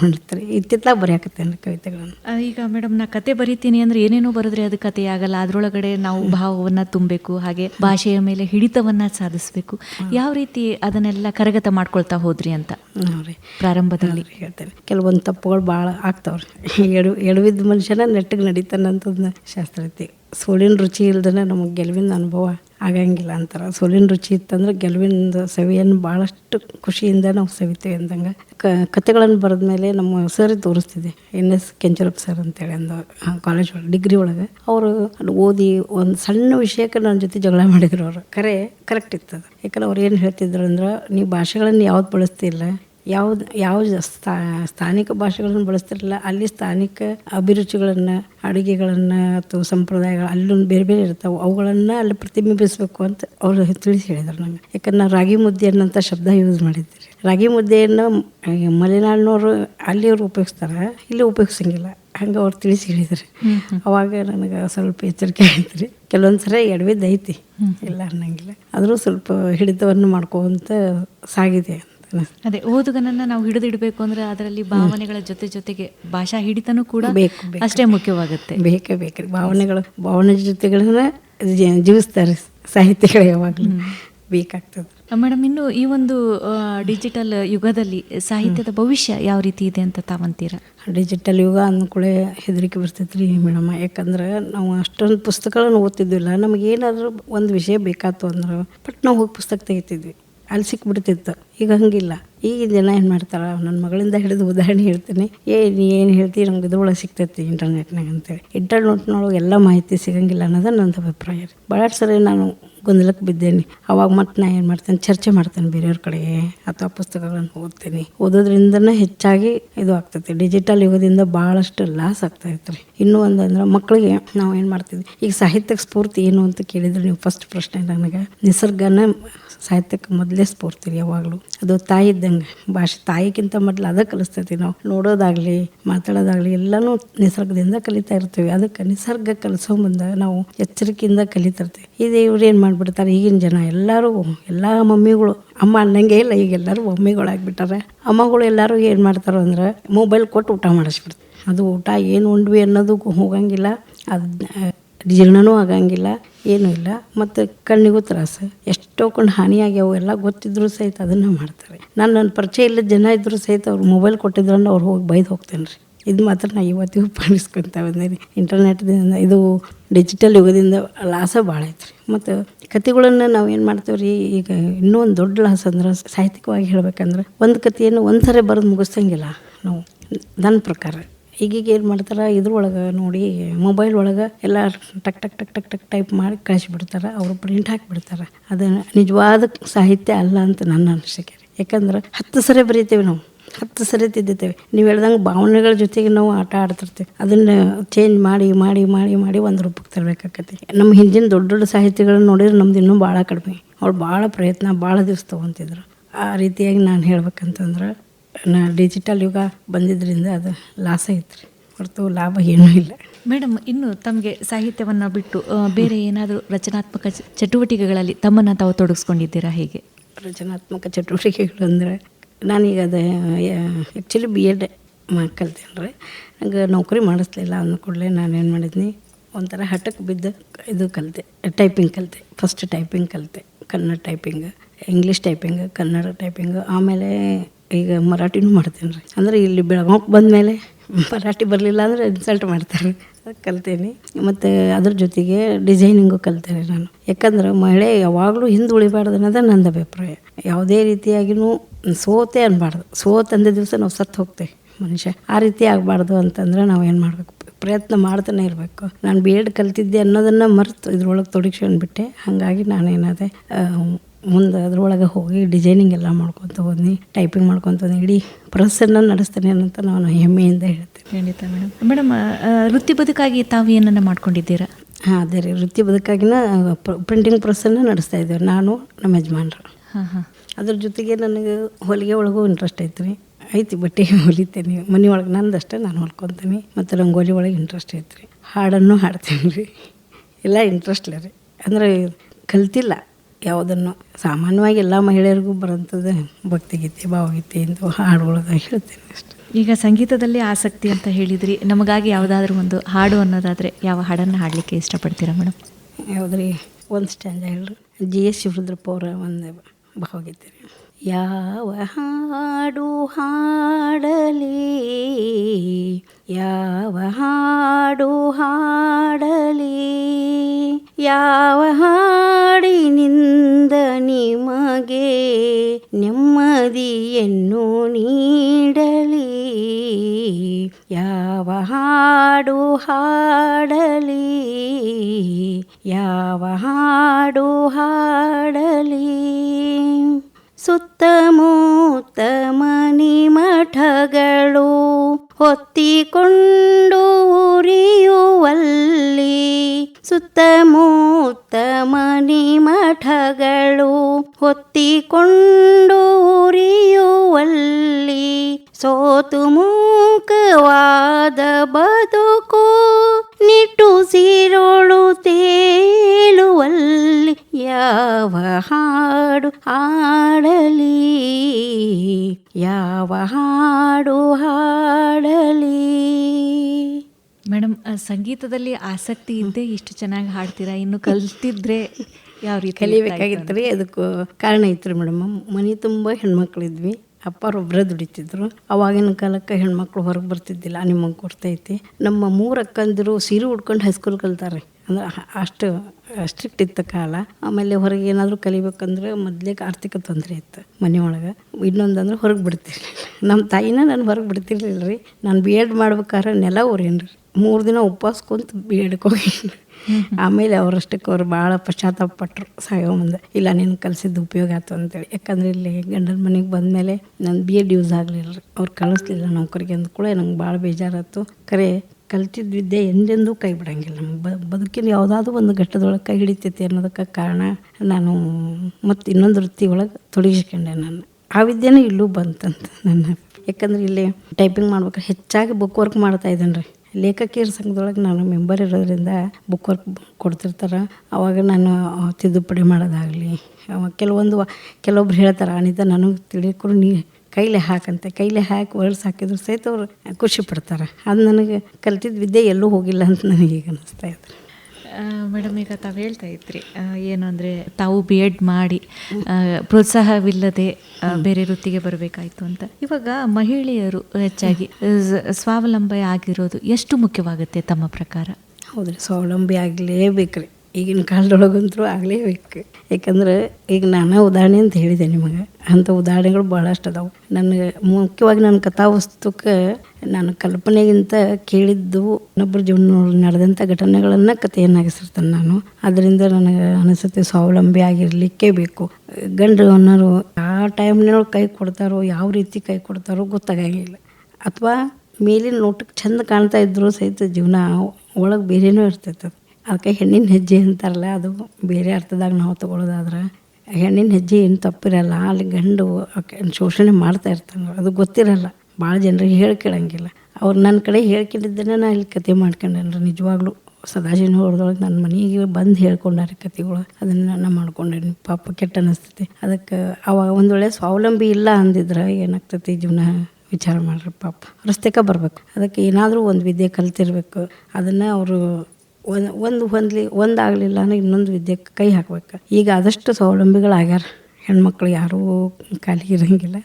ಹೊಂಡ್ತಾರೆ ಇತ್ತಿತ್ತಲಾಗ ಬರೆಯಾಕತ್ತೇನೆ ಕವಿತೆಗಳನ್ನು. ಈಗ ಮೇಡಮ್ ನಾ ಕತೆ ಬರಿತೀನಿ ಅಂದ್ರೆ ಏನೇನೋ ಬರೆದ್ರೆ ಅದು ಕತೆ ಆಗಲ್ಲ. ಅದ್ರೊಳಗಡೆ ನಾವು ಭಾವವನ್ನು ತುಂಬಬೇಕು ಹಾಗೆ ಭಾಷೆಯ ಮೇಲೆ ಹಿಡಿತವನ್ನ ಸಾಧಿಸಬೇಕು. ಯಾವ ರೀತಿ ಅದನ್ನೆಲ್ಲ ಕರಗತ ಮಾಡ್ಕೊಳ್ತಾ ಹೋದ್ರಿ ಅಂತ? ಪ್ರಾರಂಭದಲ್ಲಿ. ಹೇಳ್ತೇನೆ. ಕೆಲವೊಂದು ತಪ್ಪುಗಳು ಭಾಳ ಆಗ್ತಾವ್ರಿ. ಎಡು ಎಡವಿದ್ದ ಮನುಷ್ಯನ ನೆಟ್ಟಿಗೆ ನಡೀತಾನಂತಂದು ಶಾಸ್ತ್ರ ಐತಿ. ಸೋಲಿನ ರುಚಿ ಇಲ್ದನೆ ನಮಗೆ ಗೆಲುವಿನ ಅನುಭವ ಆಗಂಗಿಲ್ಲ ಅಂತಾರೆ. ಸೋಲಿನ ರುಚಿ ಇತ್ತಂದ್ರೆ ಗೆಲುವಿನ ಸವಿಯನ್ನು ಭಾಳಷ್ಟು ಖುಷಿಯಿಂದ ನಾವು ಸವಿತೇವೆ ಅಂದಂಗೆ. ಕತೆಗಳನ್ನು ಬರೆದ ಮೇಲೆ ನಮ್ಮ ಸರ್ ತೋರಿಸ್ತಿದ್ದೆ. ಎನ್ ಎಸ್ ಕೆಂಚರಪ್ಪ ಸರ್ ಅಂತೇಳಿ ಅಂದ ಕಾಲೇಜ್ ಒಳಗೆ ಡಿಗ್ರಿ ಒಳಗೆ. ಅವರು ಓದಿ ಒಂದು ಸಣ್ಣ ವಿಷಯಕ್ಕೆ ನನ್ನ ಜೊತೆ ಜಗಳ ಮಾಡಿದ್ರು ಅವರು. ಕರೆ ಕರೆಕ್ಟ್ ಇತ್ತು ಅದು ಯಾಕಂದ್ರೆ ಅವ್ರು ಏನು ಹೇಳ್ತಿದ್ರು ಅಂದ್ರೆ ನೀವು ಭಾಷೆಗಳನ್ನು ಯಾವ್ದು ಬಳಸ್ತಿಲ್ಲ? ಯಾವ್ದು ಯಾವ ಸ್ಥಾ ಸ್ಥಾನಿಕ ಭಾಷೆಗಳನ್ನು ಬಳಸ್ತಿರಲಿಲ್ಲ ಅಲ್ಲಿ ಸ್ಥಾನಿಕ ಅಭಿರುಚಿಗಳನ್ನು ಅಡುಗೆಗಳನ್ನು ಅಥವಾ ಸಂಪ್ರದಾಯಗಳು ಅಲ್ಲೊಂದು ಬೇರೆ ಬೇರೆ ಇರ್ತಾವೆ. ಅವುಗಳನ್ನು ಅಲ್ಲಿ ಪ್ರತಿಬಿಂಬಿಸಬೇಕು ಅಂತ ಅವರು ತಿಳಿಸಿ ಹೇಳಿದ್ರು ನಂಗೆ. ಯಾಕಂದ್ರೆ ನಾವು ರಾಗಿ ಮುದ್ದೆ ಅನ್ನೋಂಥ ಶಬ್ದ ಯೂಸ್ ಮಾಡಿದ್ದೀರಿ ರಾಗಿ ಮುದ್ದೆಯನ್ನು ಮಲೆನಾಡಿನವರು ಅಲ್ಲಿ ಅವ್ರು ಉಪಯೋಗಿಸ್ತಾರೆ ಇಲ್ಲಿ ಉಪಯೋಗಿಸಂಗಿಲ್ಲ. ಹಂಗೆ ಅವ್ರು ತಿಳಿಸಿ ಹೇಳಿದ್ರು. ಅವಾಗ ನನಗೆ ಸ್ವಲ್ಪ ಎಚ್ಚರಿಕೆ ಆಯ್ತು ರೀ ಕೆಲವೊಂದು ಸರಿ ಎಡವಿದ್ದು ಐತಿ ಇಲ್ಲ ಅನ್ನಂಗಿಲ್ಲ. ಆದರೂ ಸ್ವಲ್ಪ ಹಿಡಿತವನ್ನು ಮಾಡ್ಕೊಂತ ಸಾಗಿದೆ. ಅದೇ ಓದುಗನನ್ನ ನಾವು ಹಿಡಿದಿಡಬೇಕು ಅಂದ್ರೆ ಅದರಲ್ಲಿ ಭಾವನೆಗಳ ಜೊತೆ ಜೊತೆಗೆ ಭಾಷಾ ಹಿಡಿತನೂ ಕೂಡ ಬೇಕು. ಅಷ್ಟೇ ಮುಖ್ಯವಾಗುತ್ತೆ. ಬೇಕೇ ಬೇಕ್ರಿ. ಭಾವನೆಗಳು ಭಾವನೆ ಜೊತೆಗಳನ್ನ ಜೀವಿಸ್ತಾರೆ ಸಾಹಿತ್ಯಗಳು ಯಾವಾಗಲೂ. ಬೇಕಾಗ್ತದೆ. ಮೇಡಮ್ ಇನ್ನು ಈ ಒಂದು ಡಿಜಿಟಲ್ ಯುಗದಲ್ಲಿ ಸಾಹಿತ್ಯದ ಭವಿಷ್ಯ ಯಾವ ರೀತಿ ಇದೆ ಅಂತ ತಾವಂತೀರಾ? ಡಿಜಿಟಲ್ ಯುಗ ಅಂದ್ಕೂಳೆ ಹೆದರಿಕೆ ಬರ್ತೈತೆ ರೀ ಮೇಡಮ್. ಯಾಕಂದ್ರೆ ನಾವು ಅಷ್ಟೊಂದು ಪುಸ್ತಕಗಳನ್ನು ಓದ್ತಿದ್ವಿಲ್ಲ ನಮಗೇನಾದರೂ ಒಂದು ವಿಷಯ ಬೇಕಾಯ್ತು ಅಂದ್ರೆ ಬಟ್ ನಾವು ಹೋಗಿ ಪುಸ್ತಕ ತೆಗಿತಿದ್ವಿ. ಅಲ್ಲಿ ಸಿಕ್ಬಿಡ್ತಿತ್ತು. ಈಗ ಹಂಗಿಲ್ಲ. ಈಗಿನ ಜನ ಏನು ಮಾಡ್ತಾರೆ? ನನ್ನ ಮಗಳಿಂದ ಹಿಡಿದು ಉದಾಹರಣೆ ಹೇಳ್ತೀನಿ. ಏ, ನೀ ಏನು ಹೇಳ್ತೀನಿ ನಮ್ಗೆ ಇದ್ರೊಳಗೆ ಸಿಗ್ತೈತಿ ಇಂಟರ್ನೆಟ್ನಾಗ ಅಂತೇಳಿ. ಇಂಟರ್ನೆಟ್ನೊಳಗೆ ಎಲ್ಲ ಮಾಹಿತಿ ಸಿಗಂಗಿಲ್ಲ ಅನ್ನೋದು ನನ್ನ ಅಭಿಪ್ರಾಯ ರೀ. ಭಾಳ ಸರಿ ನಾನು ಗೊಂದಲಕ್ಕೆ ಬಿದ್ದೇನೆ. ಅವಾಗ ಮತ್ತೆ ನಾ ಏನು ಮಾಡ್ತೇನೆ? ಚರ್ಚೆ ಮಾಡ್ತೇನೆ ಬೇರೆಯವ್ರ ಕಡೆಗೆ. ಅಥವಾ ಪುಸ್ತಕಗಳನ್ನು ಓದ್ತೀನಿ. ಓದೋದ್ರಿಂದನೇ ಹೆಚ್ಚಾಗಿ ಇದು ಆಗ್ತೈತಿ. ಡಿಜಿಟಲ್ ಯುಗದಿಂದ ಭಾಳಷ್ಟು ಲಾಸ್ ಆಗ್ತಾ ರೀ. ಇನ್ನೂ ಒಂದು ಅಂದ್ರೆ ಮಕ್ಕಳಿಗೆ ನಾವು ಏನು ಮಾಡ್ತಿದ್ವಿ? ಈಗ ಸಾಹಿತ್ಯಕ್ಕೆ ಸ್ಫೂರ್ತಿ ಏನು ಅಂತ ಕೇಳಿದ್ರೆ ನೀವು ಫಸ್ಟ್ ಪ್ರಶ್ನೆ ನನಗೆ, ನಿಸರ್ಗನ ಸಾಹಿತ್ಯಕ್ಕೆ ಮೊದಲೇ ಸ್ಫೂರ್ತಿ ರೀ ಯಾವಾಗಲೂ. ಅದು ತಾಯಿ ಇದ್ದಂಗೆ. ಭಾಷೆ ತಾಯಿಗಿಂತ ಮೊದಲು ಅದ ಕಲಿಸ್ತೈತಿ ನಾವು. ನೋಡೋದಾಗಲಿ, ಮಾತಾಡೋದಾಗಲಿ ಎಲ್ಲನೂ ನಿಸರ್ಗದಿಂದ ಕಲಿತಾ ಇರ್ತೀವಿ. ಅದಕ್ಕೆ ನಿಸರ್ಗ ಕಲಿಸೋ ಮುಂದೆ ನಾವು ಎಚ್ಚರಿಕೆಯಿಂದ ಕಲಿತಿರ್ತೀವಿ ಇದು ಇವ್ರು ಏನು ಮಾಡಿಬಿಡ್ತಾರೆ ಈಗಿನ ಜನ ಎಲ್ಲರೂ, ಎಲ್ಲ ಮಮ್ಮಿಗಳು. ಅಮ್ಮ ಅನ್ನಂಗೆ ಇಲ್ಲ, ಈಗ ಎಲ್ಲರೂ ಮಮ್ಮಿಗಳಾಗ್ಬಿಟ್ಟಾರೆ ಅಮ್ಮಗಳು ಎಲ್ಲರೂ ಏನು ಮಾಡ್ತಾರೆ ಅಂದ್ರೆ ಮೊಬೈಲ್ ಕೊಟ್ಟು ಊಟ ಮಾಡಿಸ್ಬಿಡ್ತಾರೆ ಅದು ಊಟ ಏನು ಉಂಡ್ವಿ ಅನ್ನೋದಕ್ಕೂ ಹೋಗಂಗಿಲ್ಲ. ಅದು ಜೀರ್ಣನೂ ಆಗಂಗಿಲ್ಲ, ಏನೂ ಇಲ್ಲ. ಮತ್ತು ಕಣ್ಣಿಗೂ ತ್ರಾಸು. ಎಷ್ಟೋ ಕಣ್ಣು ಹಾನಿಯಾಗ್ಯಾವು ಎಲ್ಲ ಗೊತ್ತಿದ್ರು ಸಹಿತ ಅದನ್ನು ಮಾಡ್ತಾರೆ. ನಾನು ನನ್ನ ಪರಿಚಯ ಇಲ್ಲದ ಜನ ಇದ್ದರೂ ಸಹಿತ ಅವ್ರು ಮೊಬೈಲ್ ಕೊಟ್ಟಿದ್ರನ್ನ ಅವ್ರು ಹೋಗಿ ಬೈದು ಹೋಗ್ತೇನೆ ರೀ ಇದು ಮಾತ್ರ ನಾ ಇವತ್ತಿಗೂ ಪಾಲಿಸ್ಕೊತ ಬಂದೇನೆ ಇಂಟರ್ನೆಟ್ದಿಂದ ಇದು ಡಿಜಿಟಲ್ ಯುಗದಿಂದ ಲಾಸ ಭಾಳ ಐತ್ರಿ. ಮತ್ತು ಕತೆಗಳನ್ನು ನಾವು ಏನು ಮಾಡ್ತೇವೆ ರೀ, ಈಗ ಇನ್ನೂ ಒಂದು ದೊಡ್ಡ ಲಾಸ್ ಅಂದ್ರೆ ಸಾಹಿತ್ಯಿಕವಾಗಿ ಹೇಳ್ಬೇಕಂದ್ರೆ ಒಂದು ಕಥೆಯನ್ನು ಒಂದು ಸರಿ ಬರೆದು ಮುಗಿಸ್ತಂಗಿಲ್ಲ ನಾವು. ನನ್ನ ಪ್ರಕಾರ. ಈಗೀಗ ಏನು ಮಾಡ್ತಾರೆ, ಇದ್ರೊಳಗೆ ನೋಡಿ ಮೊಬೈಲ್ ಒಳಗೆ ಎಲ್ಲ ಟಕ್ ಟಕ್ ಟಕ್ ಟಕ್ ಟಕ್ ಟೈಪ್ ಮಾಡಿ ಕಳಿಸ್ಬಿಡ್ತಾರೆ ಅವರು ಪ್ರಿಂಟ್ ಹಾಕಿಬಿಡ್ತಾರೆ ಅದನ್ನು ನಿಜವಾದ ಸಾಹಿತ್ಯ ಅಲ್ಲ ಅಂತ ನನ್ನ ಅನಿಸಿಕೆ ರೀ. ಯಾಕಂದ್ರೆ ಹತ್ತು ಸರಿ ಬರೀತೇವೆ ನಾವು. ಹತ್ತು ಸರಿ ತಿದ್ದುತ್ತೇವೆ ನೀವು ಹೇಳ್ದಂಗೆ ಭಾವನೆಗಳ ಜೊತೆಗೆ ನಾವು ಆಟ ಆಡ್ತಿರ್ತೀವಿ. ಅದನ್ನು ಚೇಂಜ್ ಮಾಡಿ ಮಾಡಿ ಮಾಡಿ ಮಾಡಿ ಒಂದು ರೂಪಕ್ಕೆ ತರಬೇಕಾಕತಿ ನಮ್ಮ ಹಿಂದಿನ ದೊಡ್ಡ ದೊಡ್ಡ ಸಾಹಿತ್ಯಗಳನ್ನ ನೋಡಿದ್ರೆ ನಮ್ದು ಇನ್ನೂ ಭಾಳ ಕಡಿಮೆ. ಅವ್ರು ಭಾಳ ಪ್ರಯತ್ನ ಭಾಳ ದಿವಸ ತೊಗೊತಿದ್ರು. ಆ ರೀತಿಯಾಗಿ ನಾನು ಹೇಳ್ಬೇಕಂತಂದ್ರೆ ನಾ ಡಿಜಿಟಲ್ ಯುಗ ಬಂದಿದ್ದರಿಂದ ಅದು ಲಾಸ್ ಐತ್ರಿ. ಹೊರತು ಲಾಭ ಏನೂ ಇಲ್ಲ. ಮೇಡಮ್ ಇನ್ನು ತಮಗೆ ಸಾಹಿತ್ಯವನ್ನು ಬಿಟ್ಟು ಬೇರೆ ಏನಾದರೂ ರಚನಾತ್ಮಕ ಚಟುವಟಿಕೆಗಳಲ್ಲಿ ತಮ್ಮನ್ನು ತಾವು ತೊಡಗಿಸ್ಕೊಂಡಿದ್ದೀರಾ ಹೇಗೆ? ರಚನಾತ್ಮಕ ಚಟುವಟಿಕೆಗಳು ಅಂದರೆ ನಾನೀಗ ಅದು ಆ್ಯಕ್ಚುಲಿ ಬಿ ಎಡ್ ಕಲ್ತೇನೆ ರೀ ನಂಗೆ ನೌಕರಿ ಮಾಡಿಸ್ಲಿಲ್ಲ ಅಂದ ಕೂಡಲೇ ನಾನೇನು ಮಾಡಿದ್ನಿ, ಒಂಥರ ಹಠಕ್ಕೆ ಬಿದ್ದು ಇದು ಕಲಿತೆ ಟೈಪಿಂಗ್ ಕಲಿತೆ ಫಸ್ಟ್ ಟೈಪಿಂಗ್ ಕಲಿತೆ, Kannada typing English typing Kannada typing ಆಮೇಲೆ ಈಗ ಮರಾಠಿನೂ ಮಾಡ್ತೇನೆ ರೀ ಅಂದರೆ ಇಲ್ಲಿ ಬೆಳಗಾವಿಗೆ ಬಂದಮೇಲೆ ಮರಾಠಿ ಬರಲಿಲ್ಲ ಅಂದರೆ ಇನ್ಸಲ್ಟ್ ಮಾಡ್ತಾರೆ. ಕಲ್ತೇನೆ. ಮತ್ತು ಅದ್ರ ಜೊತೆಗೆ ಡಿಸೈನಿಂಗು ಕಲ್ತೇನೆ ನಾನು. ಯಾಕಂದ್ರೆ ಮಹಿಳೆ ಯಾವಾಗಲೂ ಹಿಂದೆ ಉಳಿಬಾರ್ದು ಅನ್ನೋದು ನಂದು ಅಭಿಪ್ರಾಯ. ಯಾವುದೇ ರೀತಿಯಾಗಿನೂ ಸೋತೆ ಅನ್ಬಾರ್ದು. ಸೋತಂದ ದಿವಸ ನಾವು ಸತ್ತು ಹೋಗ್ತೇವೆ ಮನುಷ್ಯ. ಆ ರೀತಿ ಆಗಬಾರ್ದು ಅಂತಂದ್ರೆ ನಾವು ಏನು ಮಾಡಬೇಕು? ಪ್ರಯತ್ನ ಮಾಡ್ತಾನೆ ಇರಬೇಕು. ನಾನು ಬಿ ಎಡ್ ಕಲ್ತಿದ್ದೆ ಅನ್ನೋದನ್ನು ಮರೆತು ಇದ್ರೊಳಗೆ ತೊಡಗಿಸ್ಕೊಂಡ್ಬಿಟ್ಟೆ. ಹಾಗಾಗಿ ನಾನೇನಾದೆ ಮುಂದೆ ಅದ್ರೊಳಗೆ ಹೋಗಿ ಡಿಸೈನಿಂಗ್ ಎಲ್ಲ ಮಾಡ್ಕೊತ ಹೋದ್ನಿ ಟೈಪಿಂಗ್ ಮಾಡ್ಕೊತ ಹೋದ್ನಿ ಇಡೀ ಪ್ರೊಸೆಸ್ಸನ್ನು ನಡೆಸ್ತೇನೆ ಅಂತ ನಾನು ಹೆಮ್ಮೆಯಿಂದ ಹೇಳ್ತೇನೆ. ಖಂಡಿತ ಮೇಡಮ್ ಮೇಡಮ್ ವೃತ್ತಿ ಬದುಕಾಗಿ ತಾವು ಏನನ್ನು ಮಾಡ್ಕೊಂಡಿದ್ದೀರಾ? ಹಾಂ ಅದೇ ರೀ. ವೃತ್ತಿ ಬದುಕಾಗಿನ ಪ್ರಿಂಟಿಂಗ್ ಪ್ರೊಸೆಸ್ಸನ್ನು ನಡೆಸ್ತಾ ಇದ್ದೇವೆ. ನಾನು ನಮ್ಮ ಯಜಮಾನ್ರು. ಹಾಂ ಹಾಂ. ಅದ್ರ ಜೊತೆಗೆ ನನಗೆ ಹೊಲಿಗೆ ಒಳಗೂ ಇಂಟ್ರೆಸ್ಟ್ ಐತ್ರಿ ಐತಿ ಬಟ್ಟೆ ಹೊಲಿತೇನೆ. ಮನೆ ಒಳಗೆ ನಂದಷ್ಟೇ ನಾನು ಹೊಲ್ಕೊತೀನಿ. ಮತ್ತು ರಂಗೋಲಿ ಒಳಗೆ ಇಂಟ್ರೆಸ್ಟ್ ಐತ್ರಿ ಹಾಡನ್ನು ಹಾಡ್ತೀನಿ ರೀ. ಎಲ್ಲ ಇಂಟ್ರೆಸ್ಟ್ಲೇ ರೀ. ಅಂದರೆ ಕಲ್ತಿಲ್ಲ. ಯಾವುದನ್ನು ಸಾಮಾನ್ಯವಾಗಿ ಎಲ್ಲ ಮಹಿಳೆಯರಿಗೂ ಬರೋಂಥದ್ದು ಭಕ್ತಿಗೀತೆ ಭಾವಗೀತೆ ಎಂದು ಹಾಡುಗಳದಾಗ ಹೇಳ್ತೇನೆ ಅಷ್ಟೆ. ಈಗ ಸಂಗೀತದಲ್ಲಿ ಆಸಕ್ತಿ ಅಂತ ಹೇಳಿದ್ರಿ ನಮಗಾಗಿ ಯಾವುದಾದ್ರೂ ಒಂದು ಹಾಡು ಅನ್ನೋದಾದರೆ ಯಾವ ಹಾಡನ್ನು ಹಾಡಲಿಕ್ಕೆ ಇಷ್ಟಪಡ್ತೀರಾ ಮೇಡಮ್? ಯಾವುದ್ರಿ? ಒಂದು ಸ್ಟ್ಯಾಂಡ ಹೇಳ್ರಿ. ಜಿ ಎಸ್ ಶಿವರುದ್ರಪ್ಪ ಅವರ ಒಂದು ಭಾವಗೀತೆ ರೀ. ಯಾವ ಹಾಡು ಹಾಡಲಿ ಯಾವ ಹಾಡು ಹಾಡಲಿ? ಯಾವ ಹಾಡಿನಿಂದ ನಿಮಗೆ ನೆಮ್ಮದಿಯನ್ನು ನೀಡಲಿ? ಯಾವ ಹಾಡು ಹಾಡಲಿ? ಯಾವ ಹಾಡು ಹಾಡಲಿ? ಸುತ್ತಮುತ್ತ ಮನಿ ಮಠಗಳು ಹೊತ್ತಿಕೊಂಡು ಉರಿಯುವಲ್ಲಿ ಸುತ್ತಮುತ್ತ ಮನಿ ಮಠಗಳು ಹೊತ್ತಿಕೊಂಡು ಉರಿಯುವಲ್ಲಿ ಸೋತು ಮೂಕವಾದ ಬದುಕು ನಿಟ್ಟುಸಿರೋಳು ತೇಲುವಲ್ಲಿ ಯಾವ ಹಾಡು ಹಾಡಲಿ? ಯಾವ ಹಾಡು ಹಾಡಲಿ? ಮೇಡಮ್ ಸಂಗೀತದಲ್ಲಿ ಆಸಕ್ತಿ ಇದ್ದೇ ಇಷ್ಟು ಚೆನ್ನಾಗಿ ಹಾಡ್ತೀರಾ? ಇನ್ನು ಕಲ್ತಿದ್ರೆ ಯಾವ ರೀತಿ ಕಲಿಬೇಕಾಗಿತ್ತು ರೀ ಅದಕ್ಕೂ ಕಾರಣ ಐತ್ರಿ ಮೇಡಮ್. ಮನೆ ತುಂಬ ಹೆಣ್ಮಕ್ಳಿದ್ವಿ. ಅಪ್ಪರೊಬ್ಬರೇ ದುಡಿತಿದ್ರು ಅವಾಗಿನ ಕಾಲಕ್ಕೆ ಹೆಣ್ಮಕ್ಳು ಹೊರಗೆ ಬರ್ತಿದ್ದಿಲ್ಲ ನಿಮಗೆ ಕೊಡ್ತೈತಿ. ನಮ್ಮ ಮೂರು ಅಕ್ಕಂದಿರು ಸೀರೆ ಉಡ್ಕೊಂಡು ಹೈಸ್ಕೂಲ್ ಕಲ್ತಾರೆ ಅಂದ್ರೆ ಅಷ್ಟು ಸ್ಟ್ರಿಕ್ಟ್ ಇತ್ತು ಕಾಲ. ಆಮೇಲೆ ಹೊರಗೆ ಏನಾದರೂ ಕಲಿಬೇಕಂದ್ರೆ ಮೊದಲೇ ಆರ್ಥಿಕ ತೊಂದರೆ ಇತ್ತು ಮನೆಯೊಳಗೆ. ಇನ್ನೊಂದಂದ್ರೆ ಹೊರಗೆ ಬಿಡ್ತಿರ್ಲಿಲ್ಲ. ನಮ್ಮ ತಾಯಿನ ನಾನು ಹೊರಗೆ ಬಿಡ್ತಿರ್ಲಿಲ್ಲ ರೀ ನಾನು ಬಿ ಎಡ್ ಮಾಡ್ಬೇಕಾದ್ರೆ ನೆಲ ಊರೇನ್ರಿ. ಮೂರು ದಿನ ಉಪವಾಸ ಕುಂತು ಬಿ ಎಡ್ಗೆ ಹೋಗಿ ಆಮೇಲೆ ಅವರಷ್ಟಕ್ಕೆ ಅವ್ರು ಭಾಳ ಪಶ್ಚಾತ್ತಾಪ ಪಟ್ಟರು ಸಾಯೋ ಮುಂದೆ. ಇಲ್ಲ ನಿನ್ನ ಕಲಿಸಿದ್ದು ಉಪಯೋಗ ಆಯ್ತು ಅಂತೇಳಿ. ಯಾಕಂದ್ರೆ ಇಲ್ಲಿ ಗಂಡನ ಮನೆಗೆ ಬಂದಮೇಲೆ ನಾನು ಬಿ ಎಡ್ ಯೂಸ್ ಆಗಲಿಲ್ಲ ಅವ್ರು ಕಳಿಸ್ಲಿಲ್ಲ ನೌಕರಿಗೆ ಕೂಡ ನಂಗೆ ಭಾಳ ಬೇಜಾರಾಯ್ತು. ಕರೆ ಕಲ್ತಿದ್ದ ವಿದ್ಯೆ ಎಂದೆಂದೂ ಕೈ ಬಿಡಂಗಿಲ್ಲ. ನಮ್ಗೆ ಬದುಕಿನ ಯಾವುದಾದ್ರೂ ಒಂದು ಘಟ್ಟದೊಳಗೆ ಕೈ ಹಿಡಿತೈತಿ ಅನ್ನೋದಕ್ಕೆ ಕಾರಣ ನಾನು ಮತ್ತು ಇನ್ನೊಂದು ವೃತ್ತಿ ಒಳಗೆ ತೊಡಗಿಸ್ಕೊಂಡೆ ನಾನು. ಆ ವಿದ್ಯೆನೂ ಇಲ್ಲೂ ಬಂತಂತ ನನ್ನ ಯಾಕಂದ್ರೆ ಇಲ್ಲಿ ಟೈಪಿಂಗ್ ಮಾಡ್ಬೇಕು ಹೆಚ್ಚಾಗಿ ಬುಕ್ ವರ್ಕ್ ಮಾಡ್ತಾ ಇದ್ದೇನೆ ರೀ ಲೇಖಕಿಯರ ಸಂಘದೊಳಗೆ ನಾನು ಮೆಂಬರ್ ಇರೋದ್ರಿಂದ ಬುಕ್ ವರ್ಕ್ ಕೊಡ್ತಿರ್ತಾರೆ. ಅವಾಗ ನಾನು ತಿದ್ದುಪಡಿ ಮಾಡೋದಾಗಲಿ ಕೆಲವೊಂದು ಕೆಲವೊಬ್ರು ಹೇಳ್ತಾರೆ, ಅನಿತಾ, ನನಗೆ ತಿಳಿಕೊಡು ನೀ ಕೈಲೇ ಹಾಕಂತೆ ಕೈಲೇ ಹಾಕಿ, ವರ್ಡ್ಸ್ ಹಾಕಿದ್ರು ಸಹಿತ ಅವರು ಖುಷಿ ಪಡ್ತಾರೆ. ಅದು ನನಗೆ ಕಲ್ತಿದ್ದ ವಿದ್ಯೆ ಎಲ್ಲೂ ಹೋಗಿಲ್ಲ ಅಂತ ನನಗೀಗ ಅನ್ನಿಸ್ತಾ ಇದೆ. ಮೇಡಮ್, ಈಗ ತಾವು ಹೇಳ್ತಾ ಇದ್ರಿ ಏನು ಅಂದರೆ ತಾವು ಬಿ ಎಡ್ ಮಾಡಿ ಪ್ರೋತ್ಸಾಹವಿಲ್ಲದೆ ಬೇರೆ ವೃತ್ತಿಗೆ ಬರಬೇಕಾಯ್ತು ಅಂತ. ಇವಾಗ ಮಹಿಳೆಯರು ಹೆಚ್ಚಾಗಿ ಸ್ವಾವಲಂಬಿ ಆಗಿರೋದು ಎಷ್ಟು ಮುಖ್ಯವಾಗುತ್ತೆ ತಮ್ಮ ಪ್ರಕಾರ? ಹೌದ್ರಿ, ಸ್ವಾವಲಂಬಿ ಆಗಲೇಬೇಕು ರೀ ಈಗಿನ ಕಾಲದೊಳಗಂತೂ ಆಗಲೇಬೇಕು ಯಾಕಂದ್ರೆ ಈಗ ನಾನಾ ಉದಾಹರಣೆ ಅಂತ ಹೇಳಿದೆ ನಿಮಗೆ. ಅಂಥ ಉದಾಹರಣೆಗಳು ಭಾಳಷ್ಟು ಅದಾವೆ. ನನಗೆ ಮುಖ್ಯವಾಗಿ ನನ್ನ ಕಥಾವಸ್ತುಕ್ಕೆ ನಾನು ಕಲ್ಪನೆಗಿಂತ ಕೇಳಿದ್ದು ಇನ್ನೊಬ್ಬರ ಜೀವನ ನಡೆದಂಥ ಘಟನೆಗಳನ್ನು ಕಥೆಯನ್ನಾಗಿಸಿರ್ತೇನೆ ನಾನು. ಅದರಿಂದ ನನಗೆ ಅನಿಸುತ್ತೆ ಸ್ವಾವಲಂಬಿ ಆಗಿರಲಿಕ್ಕೆ ಬೇಕು. ಗಂಡು ಅನ್ನೋರು ಆ ಟೈಮ್ನೊಳಗೆ ಕೈ ಕೊಡ್ತಾರೋ, ಯಾವ ರೀತಿ ಕೈ ಕೊಡ್ತಾರೋ ಗೊತ್ತಾಗಂಗಿಲ್ಲ ಅಥವಾ ಮೇಲಿನ ನೋಟಕ್ಕೆ ಚಂದ ಕಾಣ್ತಾ ಇದ್ದರೂ ಸಹಿತ ಜೀವನ ಒಳಗೆ ಬೇರೆಯೂ ಇರ್ತೈತೆ ಅದಕ್ಕೆ ಹೆಣ್ಣಿನ ಹೆಜ್ಜೆ ಅಂತಾರಲ್ಲ, ಅದು ಬೇರೆ ಅರ್ಥದಾಗ ನಾವು ತಗೊಳ್ಳೋದಾದ್ರೆ ಹೆಣ್ಣಿನ ಹೆಜ್ಜೆ ಏನು ತಪ್ಪಿರಲ್ಲ, ಅಲ್ಲಿ ಗಂಡು ಶೋಷಣೆ ಮಾಡ್ತಾ ಇರ್ತಾನೆ ಅದು ಗೊತ್ತಿರಲ್ಲ, ಭಾಳ ಜನರಿಗೆ ಹೇಳಿ ಕೇಳಂಗಿಲ್ಲ ಅವ್ರು ನನ್ನ ಕಡೆ ಹೇಳ್ಕೊಂಡಿದ್ದನ್ನೇ ನಾನು ಇಲ್ಲಿ ಕತೆ ಮಾಡ್ಕೊಂಡೇನ್ರಿ, ನಿಜವಾಗ್ಲೂ ಸದಾಶಿನ ಹೊರದೊಳಗೆ ನನ್ನ ಮನೆಗೆ ಬಂದು ಹೇಳ್ಕೊಂಡಾರೆ ಕತೆಗಳು, ಅದನ್ನು ನಾನು ಮಾಡ್ಕೊಂಡೇನಿ, ಪಾಪ ಕೆಟ್ಟ ಅನ್ನಿಸ್ತೈತಿ ಅದಕ್ಕೆ ಅವಾಗ ಒಂದು ಸ್ವಾವಲಂಬಿ ಇಲ್ಲ ಅಂದಿದ್ರೆ ಏನಾಗ್ತೈತಿ ಜೀವನ? ವಿಚಾರ ಮಾಡ್ರಿ ಪಾಪ, ರಸ್ತೆಕ ಬರ್ಬೇಕು. ಅದಕ್ಕೆ ಏನಾದರೂ ಒಂದು ವಿದ್ಯೆ ಕಲ್ತಿರ್ಬೇಕು, ಅದನ್ನು ಅವರು ಒಂದು ಒಂದು ಹೊಂದ್ಲಿ ಒಂದು ಆಗಲಿಲ್ಲ ಅಂದ್ರೆ ಇನ್ನೊಂದು ವಿದ್ಯೆ ಕೈ ಹಾಕ್ಬೇಕು. ಈಗ ಆದಷ್ಟು ಸ್ವಾವಲಂಬಿಗಳಾಗ್ಯಾರ. ಹೆಣ್ಮಕ್ಳು ಯಾರೂ ಖಾಲಿ ಇರೋಂಗಿಲ್ಲ.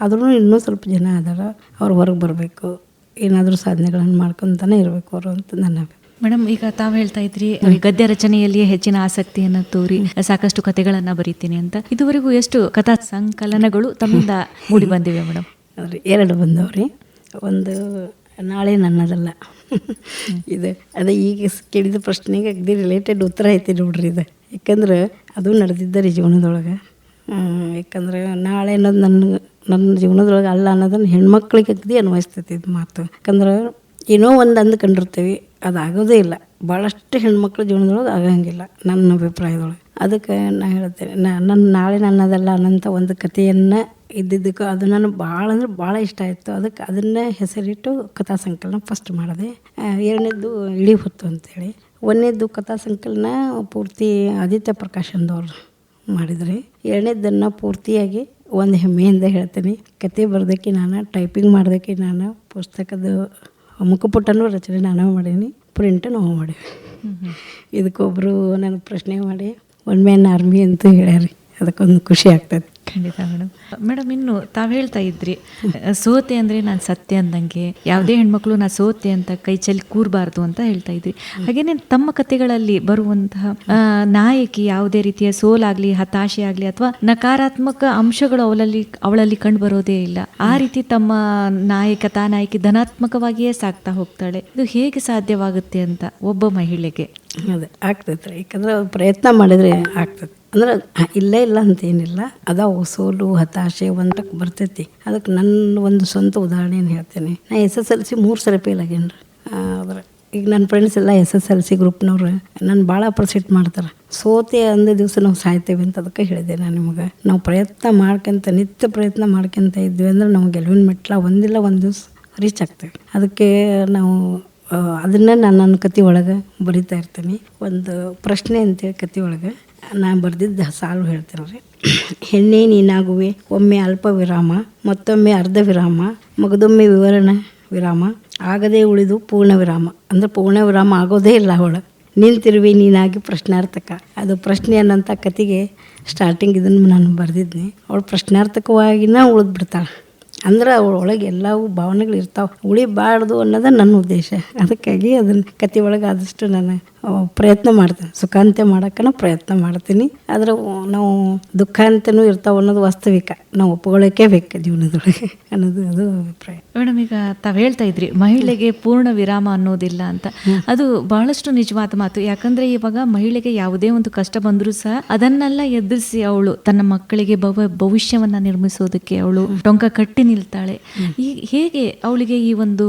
ಆದ್ರೂ ಇನ್ನೂ ಸ್ವಲ್ಪ ಜನ ಅದಾರ. ಅವ್ರು ಹೊರಗೆ ಬರಬೇಕು. ಏನಾದರೂ ಸಾಧನೆಗಳನ್ನು ಮಾಡ್ಕೊತಾನೆ ಇರಬೇಕು ಅವರು ಅಂತ ನನ್ನ. ಮೇಡಮ್ ಈಗ ತಾವು ಹೇಳ್ತಾ ಇದ್ರಿ ಗದ್ಯ ರಚನೆಯಲ್ಲಿ ಹೆಚ್ಚಿನ ಆಸಕ್ತಿಯನ್ನು ತೋರಿ ಸಾಕಷ್ಟು ಕಥೆಗಳನ್ನು ಬರೀತೀನಿ ಅಂತ. ಇದುವರೆಗೂ ಎಷ್ಟು ಕಥಾ ಸಂಕಲನಗಳು ತಮ್ಮಿಂದ ಮೂಡಿ ಬಂದಿವೆ ಮೇಡಮ್? ಎರಡು ಬಂದವ್ರಿ. ಒಂದು ನಾಳೆ ನನ್ನದಲ್ಲ. ಇದು. ಅದೇ ಈಗ ಕೇಳಿದ ಪ್ರಶ್ನೆಗೆ ಅಗ್ದಿ ರಿಲೇಟೆಡ್ ಉತ್ತರ ಐತಿ ನೋಡ್ರಿ ಇದು. ಯಾಕಂದ್ರೆ ಅದು ನಡೆದಿದ್ದ ರೀ ಜೀವನದೊಳಗೆ. ಯಾಕಂದ್ರೆ ನಾಳೆ ಅನ್ನೋದು ನನ್ನ ನನ್ನ ಜೀವನದೊಳಗೆ ಅಲ್ಲ ಅನ್ನೋದನ್ನು ಹೆಣ್ಮಕ್ಳಿಗೆ ಅಗ್ದಿ ಅನ್ವಯಿಸ್ತೈತಿ ಇದು ಮಾತು. ಯಾಕಂದ್ರೆ ಏನೋ ಒಂದು ಅಂದ್ಕೊಂಡಿರ್ತೀವಿ ಅದು ಆಗೋದೇ ಇಲ್ಲ. ಭಾಳಷ್ಟು ಹೆಣ್ಮಕ್ಳ ಜೀವನದೊಳಗೆ ಆಗಂಗಿಲ್ಲ ನನ್ನ ಅಭಿಪ್ರಾಯದೊಳಗೆ. ಅದಕ್ಕೆ ನಾ ಹೇಳ್ತೇನೆ ನನ್ನ ನಾಳೆ ನನ್ನದಲ್ಲ ಅನ್ನೋಂಥ ಒಂದು ಕಥೆಯನ್ನು ಇದ್ದಿದ್ದಕ್ಕೆ ಅದು ನನಗೆ ಭಾಳ ಅಂದ್ರೆ ಭಾಳ ಇಷ್ಟ ಆಯಿತು. ಅದಕ್ಕೆ ಅದನ್ನೇ ಹೆಸರಿಟ್ಟು ಕಥಾ ಸಂಕಲನ ಫಸ್ಟ್ ಮಾಡಿದೆ. ಎರಡನೇದು ಎರಡನೇದ್ದು ಇಳಿ ಹೊತ್ತು ಅಂತೇಳಿ. ಒಂದನೇದ್ದು ಕಥಾ ಸಂಕಲನ ಪೂರ್ತಿ ಆದಿತ್ಯ ಪ್ರಕಾಶಂದವರು ಮಾಡಿದ್ರಿ. ಎರಡನೇದನ್ನು ಪೂರ್ತಿಯಾಗಿ ಒಂದು ಹೆಮ್ಮೆಯಿಂದ ಹೇಳ್ತೀನಿ. ಕತೆ ಬರೋದಕ್ಕೆ ನಾನು ಟೈಪಿಂಗ್ ಮಾಡೋದಕ್ಕೆ ನಾನು ಪುಸ್ತಕದ ಮುಖಪುಟನೂ ರಚನೆ ನಾನು ಮಾಡೀನಿ ಪ್ರಿಂಟ್ ನಾವು ಮಾಡೀವಿ ಇದಕ್ಕೊಬ್ಬರು ನನ್ನ ಪ್ರಶ್ನೆ ಮಾಡಿ ಒನ್ ಮ್ಯಾನ್ ಆರ್ಮಿ ಅಂತ ಹೇಳ್ಯಾರಿ ಅದಕ್ಕೊಂದು ಖುಷಿ ಆಗ್ತದೆ. ಖಂಡಿತ ಮೇಡಮ್. ಮೇಡಮ್, ಇನ್ನು ತಾವು ಹೇಳ್ತಾ ಇದ್ರಿ ಸೋತೆ ಅಂದ್ರೆ ನಾನು ಸತ್ಯ ಅಂದಂಗೆ, ಯಾವುದೇ ಹೆಣ್ಮಕ್ಳು ನಾ ಸೋತೆ ಅಂತ ಕೈ ಚೆಲ್ಲಿ ಕೂರಬಾರ್ದು ಅಂತ ಹೇಳ್ತಾ ಇದ್ರಿ. ಹಾಗೇನೆ ತಮ್ಮ ಕಥೆಗಳಲ್ಲಿ ಬರುವಂತಹ ನಾಯಕಿ ಯಾವುದೇ ರೀತಿಯ ಸೋಲಾಗ್ಲಿ, ಹತಾಶೆ ಆಗ್ಲಿ ಅಥವಾ ನಕಾರಾತ್ಮಕ ಅಂಶಗಳು ಅವಳಲ್ಲಿ ಅವಳಲ್ಲಿ ಕಂಡು ಬರೋದೇ ಇಲ್ಲ. ಆ ರೀತಿ ತಮ್ಮ ನಾಯಕ ತಾ ನಾಯಕಿ ಧನಾತ್ಮಕವಾಗಿಯೇ ಸಾಕ್ತಾ ಹೋಗ್ತಾಳೆ. ಇದು ಹೇಗೆ ಸಾಧ್ಯವಾಗುತ್ತೆ ಅಂತ ಒಬ್ಬ ಮಹಿಳೆಗೆ? ಅದೇ, ಆಗ್ತೈತೆ. ಯಾಕಂದ್ರೆ ಪ್ರಯತ್ನ ಮಾಡಿದ್ರೆ ಆಗ್ತದೆ ಅಂದ್ರೆ ಇಲ್ಲೇ ಇಲ್ಲ ಅಂತ ಏನಿಲ್ಲ ಅದಾವು ಸೋಲು, ಹತಾಶೆ ಒಂದಕ್ಕೆ ಬರ್ತೈತಿ. ಅದಕ್ಕೆ ನನ್ನ ಒಂದು ಸ್ವಂತ ಉದಾಹರಣೆಯನ್ನು ಹೇಳ್ತೇನೆ. ನಾ ಎಸ್ ಎಸ್ ಎಲ್ ಸಿ ಮೂರು ಸರಿ ಫೇಲ್ ಆಗೇನಿ ಆದ್ರೆ ಈಗ ನನ್ನ ಫ್ರೆಂಡ್ಸ್ ಎಲ್ಲ ಎಸ್ ಎಸ್ ಎಲ್ ಸಿ ಗ್ರೂಪ್ನವ್ರು ನಾನು ಭಾಳ ಅಪ್ರಿಸಿಯೇಟ್ ಮಾಡ್ತಾರೆ. ಸೋತೆ ಅಂದ ದಿವಸ ನಾವು ಸಾಯ್ತೇವೆ ಅಂತ ಅದಕ್ಕೆ ಹೇಳಿದೆ ನಾನು ನಿಮಗೆ. ನಾವು ಪ್ರಯತ್ನ ಮಾಡ್ಕೊಂತ, ನಿತ್ಯ ಪ್ರಯತ್ನ ಮಾಡ್ಕೊಂತ ಇದ್ವಿ ಅಂದ್ರೆ ನಾವು ಗೆಲುವಿನ ಮೆಟ್ಲ ಒಂದಿಲ್ಲ ಒಂದು ದಿವಸ ರೀಚ್ ಆಗ್ತೇವೆ. ಅದಕ್ಕೆ ನಾವು ಅದನ್ನ ನಾನು ನನ್ನ ಕತೆ ಒಳಗೆ ಬರಿತಾ ಇರ್ತೀನಿ. ಒಂದು ಪ್ರಶ್ನೆ ಅಂತೇಳಿ ಕತೆ ಒಳಗೆ. ನಾನು ಬರೆದಿದ್ದ ಸಾಲು ಹೇಳ್ತೀನಿ ರೀ. ಹೆಣ್ಣೆ ನೀನಾಗುವೆ, ಒಮ್ಮೆ ಅಲ್ಪ ವಿರಾಮ, ಮತ್ತೊಮ್ಮೆ ಅರ್ಧ ವಿರಾಮ, ಮಗದೊಮ್ಮೆ ವಿವರಣ ವಿರಾಮ, ಆಗದೇ ಉಳಿದು ಪೂರ್ಣ ವಿರಾಮ. ಅಂದ್ರೆ ಪೂರ್ಣ ವಿರಾಮ ಆಗೋದೇ ಇಲ್ಲ ಅವಳು. ನಿಂತಿರುವೆ ನೀನಾಗಿ ಪ್ರಶ್ನಾರ್ಥಕ. ಅದು ಪ್ರಶ್ನೆ ಅನ್ನೋಂಥ ಕತೆಗೆ ಸ್ಟಾರ್ಟಿಂಗ್ ಇದನ್ನು ನಾನು ಬರೆದಿದ್ನಿ. ಅವಳು ಪ್ರಶ್ನಾರ್ಥಕವಾಗಿನ ಉಳಿದು ಬಿಡ್ತಾಳೆ. ಅಂದ್ರೆ ಅವಳ ಒಳಗೆ ಎಲ್ಲವೂ ಭಾವನೆಗಳು ಇರ್ತಾವೆ. ಉಳಿಬಾರ್ದು ಅನ್ನೋದೇ ನನ್ನ ಉದ್ದೇಶ. ಅದಕ್ಕಾಗಿ ಅದನ್ನು ಕತೆ ಒಳಗೆ ಆದಷ್ಟು ನಾನು ಪ್ರಯತ್ನ ಮಾಡ್ತೇನೆ. ಸುಖಾಂತ್ಯ ಮಾಡೋಕ್ಕನ ಪ್ರಯತ್ನ ಮಾಡ್ತೀನಿ. ಆದ್ರೆ ನಾವು ದುಃಖಾಂತನೂ ಇರ್ತಾವೆ ಅನ್ನೋದು ವಾಸ್ತವಿಕ. ನಾವು ಒಪ್ಕೊಳ್ಳೋಕೆ ಬೇಕು ಜೀವನದೊಳಗೆ ಅನ್ನೋದು ಅದು ಅಭಿಪ್ರಾಯ. ಮೇಡಮ್ ಈಗ ತಾವು ಹೇಳ್ತಾ ಇದ್ರಿ ಮಹಿಳೆಗೆ ಪೂರ್ಣ ವಿರಾಮ ಅನ್ನೋದಿಲ್ಲ ಅಂತ. ಅದು ಬಹಳಷ್ಟು ನಿಜವಾದ ಮಾತು. ಯಾಕಂದ್ರೆ ಇವಾಗ ಮಹಿಳೆಗೆ ಯಾವುದೇ ಒಂದು ಕಷ್ಟ ಬಂದರೂ ಸಹ ಅದನ್ನೆಲ್ಲ ಎದುರಿಸಿ ಅವಳು ತನ್ನ ಮಕ್ಕಳಿಗೆ ಭವ ಭವಿಷ್ಯವನ್ನ ನಿರ್ಮಿಸೋದಕ್ಕೆ ಅವಳು ಟೊಂಕ ಕಟ್ಟಿ ನಿಲ್ತಾಳೆ. ಈ ಹೇಗೆ ಅವಳಿಗೆ ಈ ಒಂದು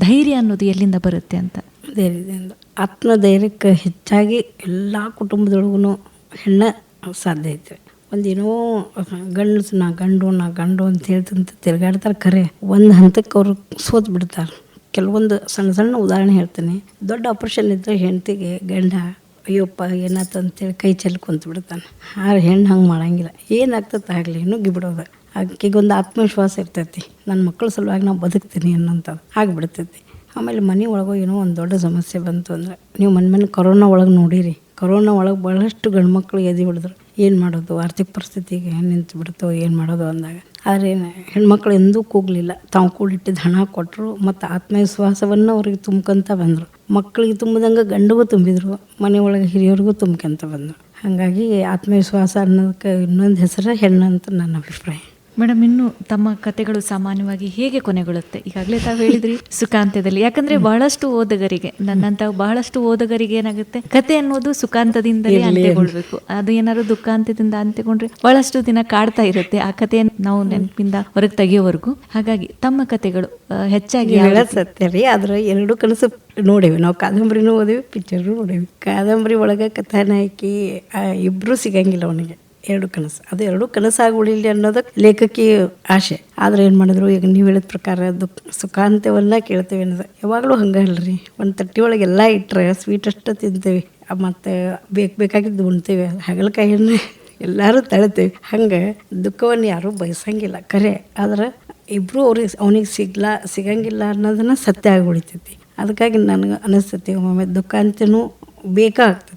ಧೈರ್ಯ ಅನ್ನೋದು ಎಲ್ಲಿಂದ ಬರುತ್ತೆ ಅಂತ? ಧೈರ್ಯದಿಂದ, ಆತ್ಮಧೈರ್ಯಕ್ಕೆ ಹೆಚ್ಚಾಗಿ ಎಲ್ಲ ಕುಟುಂಬದೊಳಗೂ ಹೆಣ್ಣು ಸಾಧ್ಯ ಐತೆ. ಒಂದೇನೋ ಗಂಡು ನಾ ಗಂಡು ನಾ ಗಂಡು ಅಂತ ಹೇಳ್ತಂತ ತಿರ್ಗಾಡ್ತಾರೆ ಖರೆ, ಒಂದು ಹಂತಕ್ಕೆ ಅವರು ಸೋತ್ ಬಿಡ್ತಾರೆ. ಕೆಲವೊಂದು ಸಣ್ಣ ಸಣ್ಣ ಉದಾಹರಣೆ ಹೇಳ್ತೀನಿ. ದೊಡ್ಡ ಆಪ್ರೇಷನ್ ಇದ್ದರೆ ಹೆಂಡತಿಗೆ ಗಂಡ, ಅಯ್ಯಪ್ಪ ಏನಾಯ್ತು ಅಂತೇಳಿ ಕೈ ಚೆಲ್ಲಿ ಕುಂತು ಬಿಡ್ತಾನೆ. ಆದ್ರೆ ಹೆಣ್ಣು ಹಂಗೆ ಮಾಡಂಗಿಲ್ಲ. ಏನಾಗ್ತದೆ ಆಗಲಿ, ನುಗ್ಗಿ ಬಿಡೋದು. ಆಕೆಗೆ ಒಂದು ಆತ್ಮವಿಶ್ವಾಸ ಇರ್ತೈತಿ. ನನ್ನ ಮಕ್ಕಳ ಸಲುವಾಗಿ ನಾವು ಬದುಕ್ತೀನಿ ಅನ್ನೋಂಥದ್ದು ಆಗಿಬಿಡ್ತೈತಿ. ಆಮೇಲೆ ಮನೆ ಒಳಗೆ ಏನೋ ಒಂದು ದೊಡ್ಡ ಸಮಸ್ಯೆ ಬಂತು ಅಂದ್ರೆ ನೀವು ಮನೆ ಮನೆ ಕೊರೋನಾ ಒಳಗೆ ನೋಡಿರಿ. ಕೊರೋನಾ ಒಳಗೆ ಭಾಳಷ್ಟು ಗಂಡು ಮಕ್ಕಳು ಎದೆ ಹೊಡೆದ್ರು. ಏನು ಮಾಡೋದು? ಆರ್ಥಿಕ ಪರಿಸ್ಥಿತಿಗೆ ನಿಂತು ಬಿಡ್ತೋ, ಏನು ಮಾಡೋದು ಅಂದಾಗ. ಆದರೆ ಹೆಣ್ಮಕ್ಳು ಎಂದೂ ಕೂಗಲಿಲ್ಲ. ತಾವು ಕೂಡಿಟ್ಟಿದ್ದು ಹಣ ಕೊಟ್ಟರು ಮತ್ತು ಆತ್ಮವಿಶ್ವಾಸವನ್ನು ಅವ್ರಿಗೆ ತುಂಬ್ಕೊಂತ ಬಂದರು. ಮಕ್ಕಳಿಗೆ ತುಂಬಿದಂಗೆ ಗಂಡಿಗೂ ತುಂಬಿದ್ರು, ಮನೆ ಒಳಗೆ ಹಿರಿಯರಿಗೂ ತುಂಬ್ಕೊಂತ ಬಂದರು. ಹಾಗಾಗಿ ಆತ್ಮವಿಶ್ವಾಸ ಅನ್ನೋದಕ್ಕೆ ಇನ್ನೊಂದು ಹೆಸರು ಹೆಣ್ಣು ಅಂತ ನನ್ನ ಅಭಿಪ್ರಾಯ. ಮೇಡಮ್ ಇನ್ನು ತಮ್ಮ ಕತೆಗಳು ಸಾಮಾನ್ಯವಾಗಿ ಹೇಗೆ ಕೊನೆಗೊಳ್ಳುತ್ತೆ? ಈಗಾಗಲೇ ತಾವು ಹೇಳಿದ್ರಿ ಸುಖಾಂತ್ಯದಲ್ಲಿ. ಯಾಕಂದ್ರೆ ಬಹಳಷ್ಟು ಓದಗರಿಗೆ ನನ್ನಂತ ಬಹಳಷ್ಟು ಓದಗರಿಗೆ ಏನಾಗುತ್ತೆ? ಕತೆ ಅನ್ನೋದು ಸುಖಾಂತದಿಂದಲೇ ಅಂತ್ಯಗೊಳ್ಬೇಕು. ಅದು ಏನಾದ್ರು ದುಃಖಾಂತ್ಯದಿಂದ ಅಂತ್ಯಗೊಂಡ್ರೆ ಬಹಳಷ್ಟು ದಿನ ಕಾಡ್ತಾ ಇರುತ್ತೆ. ಆ ಕಥೆಯನ್ನು ನಾವು ನೆನಪಿಂದ ಹೊರಗೆ ತೆಗೆಯೋವರೆಗೂ. ಹಾಗಾಗಿ ತಮ್ಮ ಕತೆಗಳು ಹೆಚ್ಚಾಗಿ ಸತ್ಯ ರೀ ಆದ್ರೆ ಎರಡು ಕನಸು ನೋಡೇವಿ. ನಾವು ಕಾದಂಬರಿನೂ ಓದೇವಿ ಪಿಕ್ಚರ್ ನೋಡೇವಿ. ಕಾದಂಬರಿ ಒಳಗೆ ಕಥಾನಾಯಕಿ ಇಬ್ರು ಸಿಗಂಗಿಲ್ಲ ಅವನಿಗೆ. ಎರಡು ಕನಸು. ಅದು ಎರಡು ಕನಸಾಗಿ ಉಳಿಲಿ ಅನ್ನೋದು ಲೇಖಕಿ ಆಸೆ ಆದ್ರೆ ಏನು ಮಾಡಿದ್ರು? ಈಗ ನೀವು ಹೇಳಿದ ಪ್ರಕಾರ ದುಃಖ ಸುಖಾಂತ್ಯವನ್ನ ಕೇಳ್ತೇವೆ ಅನ್ನೋದು. ಯಾವಾಗಲೂ ಹಂಗೆ ಅಲ್ರಿ. ಒಂದು ತಟ್ಟಿ ಒಳಗೆ ಎಲ್ಲ ಇಟ್ಟರೆ ಸ್ವೀಟ್ ಅಷ್ಟು ತಿಂತೇವೆ ಮತ್ತು ಬೇಕು ಬೇಕಾಗಿದ್ದು ಉಣ್ತೇವೆ. ಹಗಲಕಾಯಿಯನ್ನು ಎಲ್ಲರೂ ತಳಿತೇವೆ. ಹಂಗೆ ದುಃಖವನ್ನು ಯಾರೂ ಬಯಸಂಗಿಲ್ಲ. ಖರೆ. ಆದ್ರೆ ಇಬ್ಬರು ಅವ್ರಿಗೆ ಅವನಿಗೆ ಸಿಗ್ಲಾ, ಸಿಗಂಗಿಲ್ಲ ಅನ್ನೋದನ್ನ ಸತ್ಯ ಆಗಿ ಉಳಿತೈತಿ. ಅದಕ್ಕಾಗಿ ನನಗೆ ಅನಿಸ್ತೈತಿ. ಒಮ್ಮೊಮ್ಮೆ ದುಃಖಾಂತ್ಯನೂ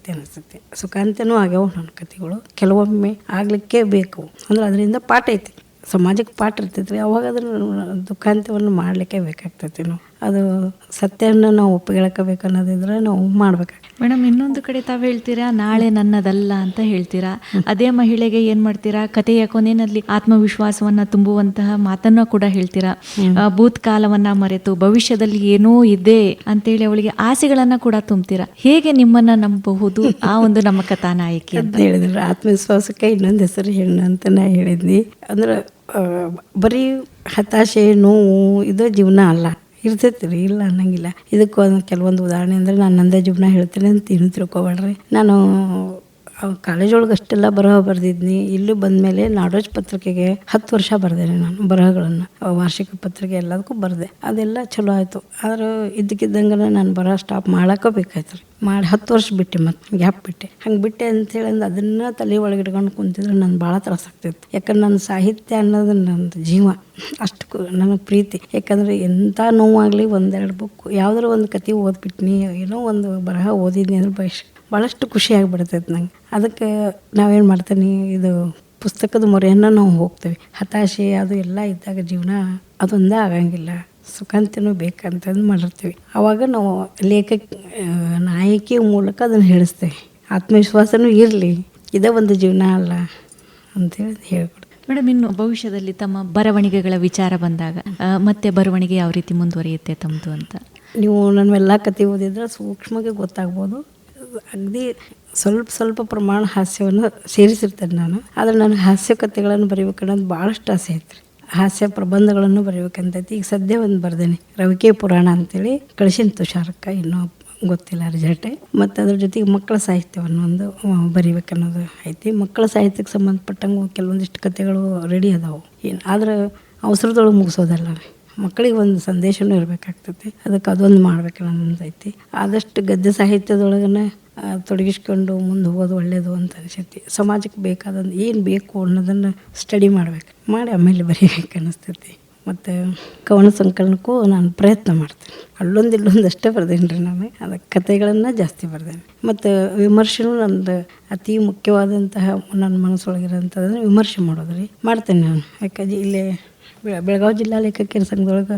ಬೇಕಾಗ್ತೈತಿ ಅನಿಸ್ತೈತಿ. ಸುಖಾಂತ್ಯನೂ ಆಗ್ಯಾವ ನನ್ನ ಕತೆಗಳು ಕೆಲವೊಮ್ಮೆ ಆಗಲಿಕ್ಕೆ ಬೇಕು. ಅಂದ್ರೆ ಅದರಿಂದ ಪಾಠ ಐತಿ. ಸಮಾಜಕ್ಕೆ ಪಾಠ ಇರ್ತೈತಿ ರೀ ಅವಾಗ ಅದನ್ನು ದುಃಖಾಂತ್ಯವನ್ನು ಮಾಡಲಿಕ್ಕೆ ಬೇಕಾಗ್ತೈತಿ ನಾವು. ಅದು ಸತ್ಯವನ್ನು ನಾವು ಒಪ್ಪಿಗೆಳ್ಕೋಬೇಕು ಅನ್ನೋದಿದ್ರೆ ನಾವು ಮಾಡ್ಬೇಕಾಗ್ತದೆ ಮೇಡಮ್ ಇನ್ನೊಂದು ಕಡೆ ತಾವು ಹೇಳ್ತೀರಾ ನಾಳೆ ನನ್ನದಲ್ಲ ಅಂತ ಹೇಳ್ತೀರಾ? ಅದೇ ಮಹಿಳೆಗೆ ಏನ್ ಮಾಡ್ತೀರಾ? ಕಥೆಯ ಕೊನೆಯಲ್ಲಿ ಆತ್ಮವಿಶ್ವಾಸವನ್ನ ತುಂಬುವಂತಹ ಮಾತನ್ನ ಕೂಡ ಹೇಳ್ತೀರಾ? ಭೂತ್ಕಾಲವನ್ನ ಮರೆತು ಭವಿಷ್ಯದಲ್ಲಿ ಏನೋ ಇದೆ ಅಂತೇಳಿ ಅವಳಿಗೆ ಆಸೆಗಳನ್ನ ಕೂಡ ತುಂಬ್ತೀರಾ? ಹೇಗೆ ನಿಮ್ಮನ್ನ ನಂಬಬಹುದು? ಆ ಒಂದು ನಮ್ಮ ಕಥಾನಾಯಕಿ ಅಂತ. ಅಂತ ಹೇಳಿದ್ರ. ಆತ್ಮವಿಶ್ವಾಸಕ್ಕೆ ಇನ್ನೊಂದು ಹೆಸರು ಹೆಣ್ಣು ಅಂತ ನಾ ಹೇಳಿದ್ನಿ. ಅಂದ್ರೆ ಬರೀ ಹತಾಶೆ ನೋವು ಇದು ಜೀವನ ಅಲ್ಲ. ಇರ್ತೈತಿ ರೀ, ಇಲ್ಲ ಅನ್ನಂಗಿಲ್ಲ. ಇದಕ್ಕೆ ಒಂದು ಕೆಲವೊಂದು ಉದಾಹರಣೆ ಅಂದರೆ ನಾನು ನಂದೇ ಜೀವನ ಹೇಳ್ತೇನೆ ಅಂತ ಏನು ತಿಳ್ಕೊಬೇಡ್ರಿ. ನಾನು ಕಾಲೇಜ್ ಒಳಗೆ ಅಷ್ಟೆಲ್ಲ ಬರಹ ಬರೆದಿದ್ನಿ. ಇಲ್ಲಿ ಬಂದಮೇಲೆ ನಾಡೋಜ್ ಪತ್ರಿಕೆಗೆ ಹತ್ತು ವರ್ಷ ಬರೆದೇನೆ ನಾನು ಬರಹಗಳನ್ನು. ವಾರ್ಷಿಕ ಪತ್ರಿಕೆ ಎಲ್ಲದಕ್ಕೂ ಬರೆದೆ. ಅದೆಲ್ಲ ಚಲೋ ಆಯಿತು. ಆದ್ರೆ ಇದ್ದಕ್ಕಿದ್ದಂಗೆ ನಾನು ಬರಹ ಸ್ಟಾಪ್ ಮಾಡಕ್ಕೆ ಬೇಕಾಯ್ತು ರೀ. ಮಾಡಿ ಹತ್ತು ವರ್ಷ ಬಿಟ್ಟೆ ಮತ್ತೆ ಗ್ಯಾಪ್ ಬಿಟ್ಟೆ. ಹಂಗೆ ಬಿಟ್ಟೆ ಅಂತೇಳಿ ಅದನ್ನು ತಲೆ ಒಳಗೆ ಇಟ್ಕೊಂಡು ಕುಂತಿದ್ರೆ ನನ್ನ ಭಾಳ ತ್ರಾಸ ಆಗ್ತಿತ್ತು. ಯಾಕಂದ್ರೆ ನನ್ನ ಸಾಹಿತ್ಯ ಅನ್ನೋದು ನಂದು ಜೀವ. ಅಷ್ಟು ನನಗೆ ಪ್ರೀತಿ. ಯಾಕಂದರೆ ಎಂಥ ನೋವಾಗಲಿ ಒಂದೆರಡು ಬುಕ್ ಯಾವ್ದಾರು ಒಂದು ಕತೆ ಓದ್ಬಿಟ್ನಿ, ಏನೋ ಒಂದು ಬರಹ ಓದಿದ್ನಿ ಅಂದ್ರೆ ಬಯಸ್ ಭಾಳಷ್ಟು ಖುಷಿ ಬಿಡ್ತೈತೆ ನಂಗೆ. ಅದಕ್ಕೆ ನಾವೇನು ಮಾಡ್ತೀನಿ, ಇದು ಪುಸ್ತಕದ ಮೊರೆಯನ್ನು ನಾವು ಹೋಗ್ತೇವೆ. ಹತಾಶೆ ಅದು ಎಲ್ಲ ಇದ್ದಾಗ ಜೀವನ ಅದೊಂದೇ ಆಗಂಗಿಲ್ಲ. ಸುಖಾಂತನೂ ಬೇಕಂತಂದು ಮಾಡಿರ್ತೀವಿ. ಆವಾಗ ನಾವು ಲೇಖಕ ನಾಯಕಿ ನಾಯಕಿಯ ಮೂಲಕ ಅದನ್ನು ಹೇಳಿಸ್ತೇವೆ. ಆತ್ಮವಿಶ್ವಾಸನೂ ಇರಲಿ ಇದೇ ಒಂದು ಜೀವನ ಅಲ್ಲ ಅಂತೇಳಿ ಹೇಳ್ಕೊಡ್ತೀವಿ. ಮೇಡಮ್ ಇನ್ನು ಭವಿಷ್ಯದಲ್ಲಿ ತಮ್ಮ ಬರವಣಿಗೆಗಳ ವಿಚಾರ ಬಂದಾಗ ಮತ್ತೆ ಬರವಣಿಗೆ ಯಾವ ರೀತಿ ಮುಂದುವರಿಯುತ್ತೆ ತಮ್ಮದು ಅಂತ? ನೀವು ನನ್ನ ಎಲ್ಲ ಕತೆ ಓದಿದ್ರೆ ಸೂಕ್ಷ್ಮವಾಗಿ ಗೊತ್ತಾಗ್ಬೋದು. ಅಗದಿ ಸ್ವಲ್ಪ ಸ್ವಲ್ಪ ಪ್ರಮಾಣ ಹಾಸ್ಯವನ್ನು ಸೇರಿಸಿರ್ತೇನೆ ನಾನು. ಆದರೆ ನನಗೆ ಹಾಸ್ಯ ಕಥೆಗಳನ್ನು ಬರೀಬೇಕನ್ನೋದು ಭಾಳಷ್ಟು ಆಸೆ ಐತ್ರಿ. ಹಾಸ್ಯ ಪ್ರಬಂಧಗಳನ್ನು ಬರೀಬೇಕಂತೈತಿ. ಈಗ ಸದ್ಯ ಒಂದು ಬರ್ದೇನೆ. ರವಿಕೆ ಪುರಾಣ ಅಂತೇಳಿ ಕಳಿಸಿನ ತುಷಾರಕ್ಕ, ಇನ್ನೂ ಗೊತ್ತಿಲ್ಲ ರಿಸಲ್ಟ್ ಮತ್ತು ಅದ್ರ ಜೊತೆಗೆ ಮಕ್ಕಳ ಸಾಹಿತ್ಯವನ್ನು ಒಂದು ಬರಿಬೇಕನ್ನೋದು ಐತಿ. ಮಕ್ಕಳ ಸಾಹಿತ್ಯಕ್ಕೆ ಸಂಬಂಧಪಟ್ಟಂಗೆ ಕೆಲವೊಂದಿಷ್ಟು ಕಥೆಗಳು ರೆಡಿ ಅದಾವೆ. ಏನು, ಆದ್ರೆ ಅವಸರದೊಳಗೆ ಮುಗಿಸೋದಲ್ಲ. ಮಕ್ಕಳಿಗೆ ಒಂದು ಸಂದೇಶನೂ ಇರಬೇಕಾಗ್ತೈತಿ. ಅದಕ್ಕೆ ಅದೊಂದು ಮಾಡ್ಬೇಕು ಐತಿ ಆದಷ್ಟು ಗದ್ಯ ಸಾಹಿತ್ಯದೊಳಗನೆ ತೊಡಗಿಸ್ಕೊಂಡು ಮುಂದೆ ಹೋಗೋದು ಒಳ್ಳೇದು ಅಂತ ಅನಿಸುತ್ತೆ. ಸಮಾಜಕ್ಕೆ ಬೇಕಾದಂದು ಏನು ಬೇಕು ಅನ್ನೋದನ್ನು ಸ್ಟಡಿ ಮಾಡ್ಬೇಕು. ಮಾಡಿ ಆಮೇಲೆ ಬರೀಬೇಕು ಅನ್ನಿಸ್ತೈತಿ. ಮತ್ತು ಕವನ ಸಂಕಲನಕ್ಕೂ ನಾನು ಪ್ರಯತ್ನ ಮಾಡ್ತೇನೆ. ಅಲ್ಲೊಂದು ಇಲ್ಲೊಂದು ಅಷ್ಟೇ ಬರ್ದೇನೆ ರೀ ನಾನು. ಅದಕ್ಕೆ ಕಥೆಗಳನ್ನು ಜಾಸ್ತಿ ಬರ್ದೇನೆ. ಮತ್ತು ವಿಮರ್ಶೆನೂ ನಂದು ಅತಿ ಮುಖ್ಯವಾದಂತಹ ನನ್ನ ಮನಸ್ಸೊಳಗಿರೋಂಥದ್ದನ್ನು ವಿಮರ್ಶೆ ಮಾಡೋದು ರೀ. ಮಾಡ್ತೇನೆ ನಾನು. ಯಾಕಂದ್ರೆ ಇಲ್ಲೇ ಬೆಳಗಾವಿ ಜಿಲ್ಲಾ ಲೇಖಕಿಯರ ಸಂಘದೊಳಗೆ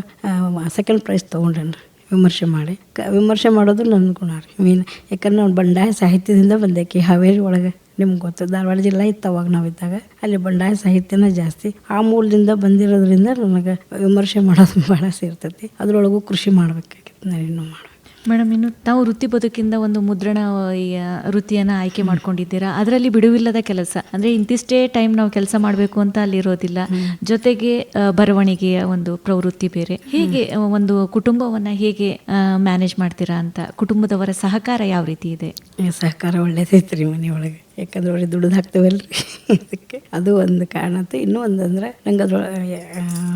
ಸೆಕೆಂಡ್ ಪ್ರೈಸ್ ತೊಗೊಂಡೇನೆ. ವಿಮರ್ಶೆ ಮಾಡಿ. ಕ, ವಿಮರ್ಶೆ ಮಾಡೋದು ನನ್ನ ಗುಣ ರೀ. ಮೀನ್ ಯಾಕಂದ್ರೆ ನಾವು ಬಂಡಾಯ ಸಾಹಿತ್ಯದಿಂದ ಬಂದೇಕಿ ಹಾವೇರಿ ಒಳಗೆ ನಿಮ್ಗೆ ಗೊತ್ತು, ಧಾರವಾಡ ಜಿಲ್ಲಾ ಇತ್ತು ಅವಾಗ ನಾವಿದ್ದಾಗ ಅಲ್ಲಿ ಬಂಡಾಯ ಸಾಹಿತ್ಯನ ಜಾಸ್ತಿ. ಆ ಮೂಲದಿಂದ ಬಂದಿರೋದ್ರಿಂದ ನನಗೆ ವಿಮರ್ಶೆ ಮಾಡೋದು ಭಾಳ ಸೇರ್ತೈತಿ. ಅದರೊಳಗೂ ಕೃಷಿ ಮಾಡ್ಬೇಕಾಗಿತ್ತು ನಾನು ಇನ್ನೂ ಮಾಡ್ಬೇಕು ಮೇಡಮ್ ಇನ್ನು ತಾವು ವೃತ್ತಿ ಬದುಕಿಂದ ಒಂದು ಮುದ್ರಣ ವೃತ್ತಿಯನ್ನು ಆಯ್ಕೆ ಮಾಡ್ಕೊಂಡಿದ್ದೀರಾ? ಅದರಲ್ಲಿ ಬಿಡುವಿಲ್ಲದ ಕೆಲಸ. ಅಂದರೆ ಇಂತಿಷ್ಟೇ ಟೈಮ್ ನಾವು ಕೆಲಸ ಮಾಡಬೇಕು ಅಂತ ಅಲ್ಲಿರೋದಿಲ್ಲ. ಜೊತೆಗೆ ಬರವಣಿಗೆಯ ಒಂದು ಪ್ರವೃತ್ತಿ ಬೇರೆ. ಹೇಗೆ ಒಂದು ಕುಟುಂಬವನ್ನು ಹೇಗೆ ಮ್ಯಾನೇಜ್ ಮಾಡ್ತೀರಾ ಅಂತ? ಕುಟುಂಬದವರ ಸಹಕಾರ ಯಾವ ರೀತಿ ಇದೆ? ಸಹಕಾರ ಒಳ್ಳೇದೈತ್ರಿ ಮನೆಯೊಳಗೆ ಯಾಕಂದ್ರೆ ಅವ್ರಿಗೆ ದುಡ್ದು ಹಾಕ್ತೇವಲ್ಲ ರೀ ಅದಕ್ಕೆ ಅದು ಒಂದು ಕಾರಣ. ಅಂತ ಇನ್ನೂ ಒಂದು ಅಂದ್ರೆ ನಂಗೆ ಅದ್ರೊಳಗೆ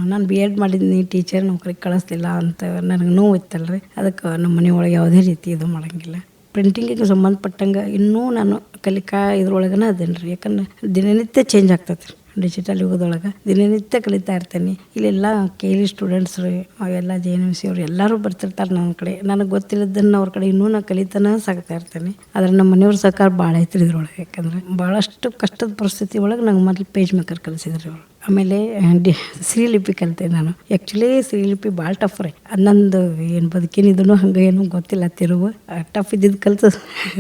ನಾನು ಬಿ ಎಡ್ ಮಾಡಿದ್ದೀನಿ ಟೀಚರ್ ನೌಕರಿಗೆ ಕಳಿಸ್ಲಿಲ್ಲ ಅಂತ ನನಗೆ ನೋವು ಇತ್ತಲ್ರಿ. ಅದಕ್ಕೆ ನಮ್ಮ ಮನೆಯೊಳಗೆ ಯಾವುದೇ ರೀತಿ ಇದು ಮಾಡೋಂಗಿಲ್ಲ. ಪ್ರಿಂಟಿಂಗಿಗೆ ಸಂಬಂಧಪಟ್ಟಂಗೆ ಇನ್ನೂ ನಾನು ಕಲಿಕಾ ಇದ್ರೊಳಗನ ಅದೇನು ಯಾಕಂದ್ರೆ ದಿನನಿತ್ಯ ಚೇಂಜ್ ಆಗ್ತೈತೆ ರೀ ಡಿಜಿಟಲ್ ಯುಗದೊಳಗೆ ದಿನನಿತ್ಯ ಕಲಿತಾ ಇರ್ತೀನಿ. ಇಲ್ಲೆಲ್ಲ ಕೆ ಎಲ್ ಸ್ಟೂಡೆಂಟ್ಸ್ರು ಅವೆಲ್ಲ ಜೆ ಎನ್ ಎಂ ಸಿ ಅವ್ರು ಎಲ್ಲರೂ ಬರ್ತಿರ್ತಾರೆ ನನ್ನ ಕಡೆ. ನನಗೆ ಗೊತ್ತಿಲ್ಲದನ್ನು ಅವ್ರ ಕಡೆ ಇನ್ನೂ ನಾನು ಕಲಿತಾನೆ ಸಾಕ್ತಾ ಇರ್ತೀನಿ. ಆದ್ರೆ ನಮ್ಮ ಮನೆಯವ್ರ ಸಹಕಾರ ಭಾಳ ಐತ್ರಿ ಇದ್ರೊಳಗೆ. ಯಾಕಂದ್ರೆ ಭಾಳಷ್ಟು ಕಷ್ಟದ ಪರಿಸ್ಥಿತಿ ಒಳಗೆ ನಂಗೆ ಮೊದಲು ಪೇಜ್ ಮೇಕರ್ ಕಲಿಸಿದ್ರಿ ಅವರು. ಆಮೇಲೆ ಡಿ ಶ್ರೀಲಿಪಿ ಕಲಿತೆ ನಾನು. ಆ್ಯಕ್ಚುಲಿ ಶ್ರೀಲಿಪಿ ಭಾಳ ಟಫ್ ರೀ. ನಂದು ಏನು ಬದುಕಿನ ಇದನ್ನು ಹಂಗೆ ಏನು ಗೊತ್ತಿಲ್ಲ, ತಿರುವು. ಟಫ್ ಇದ್ದಿದ್ದು ಕಲ್ತು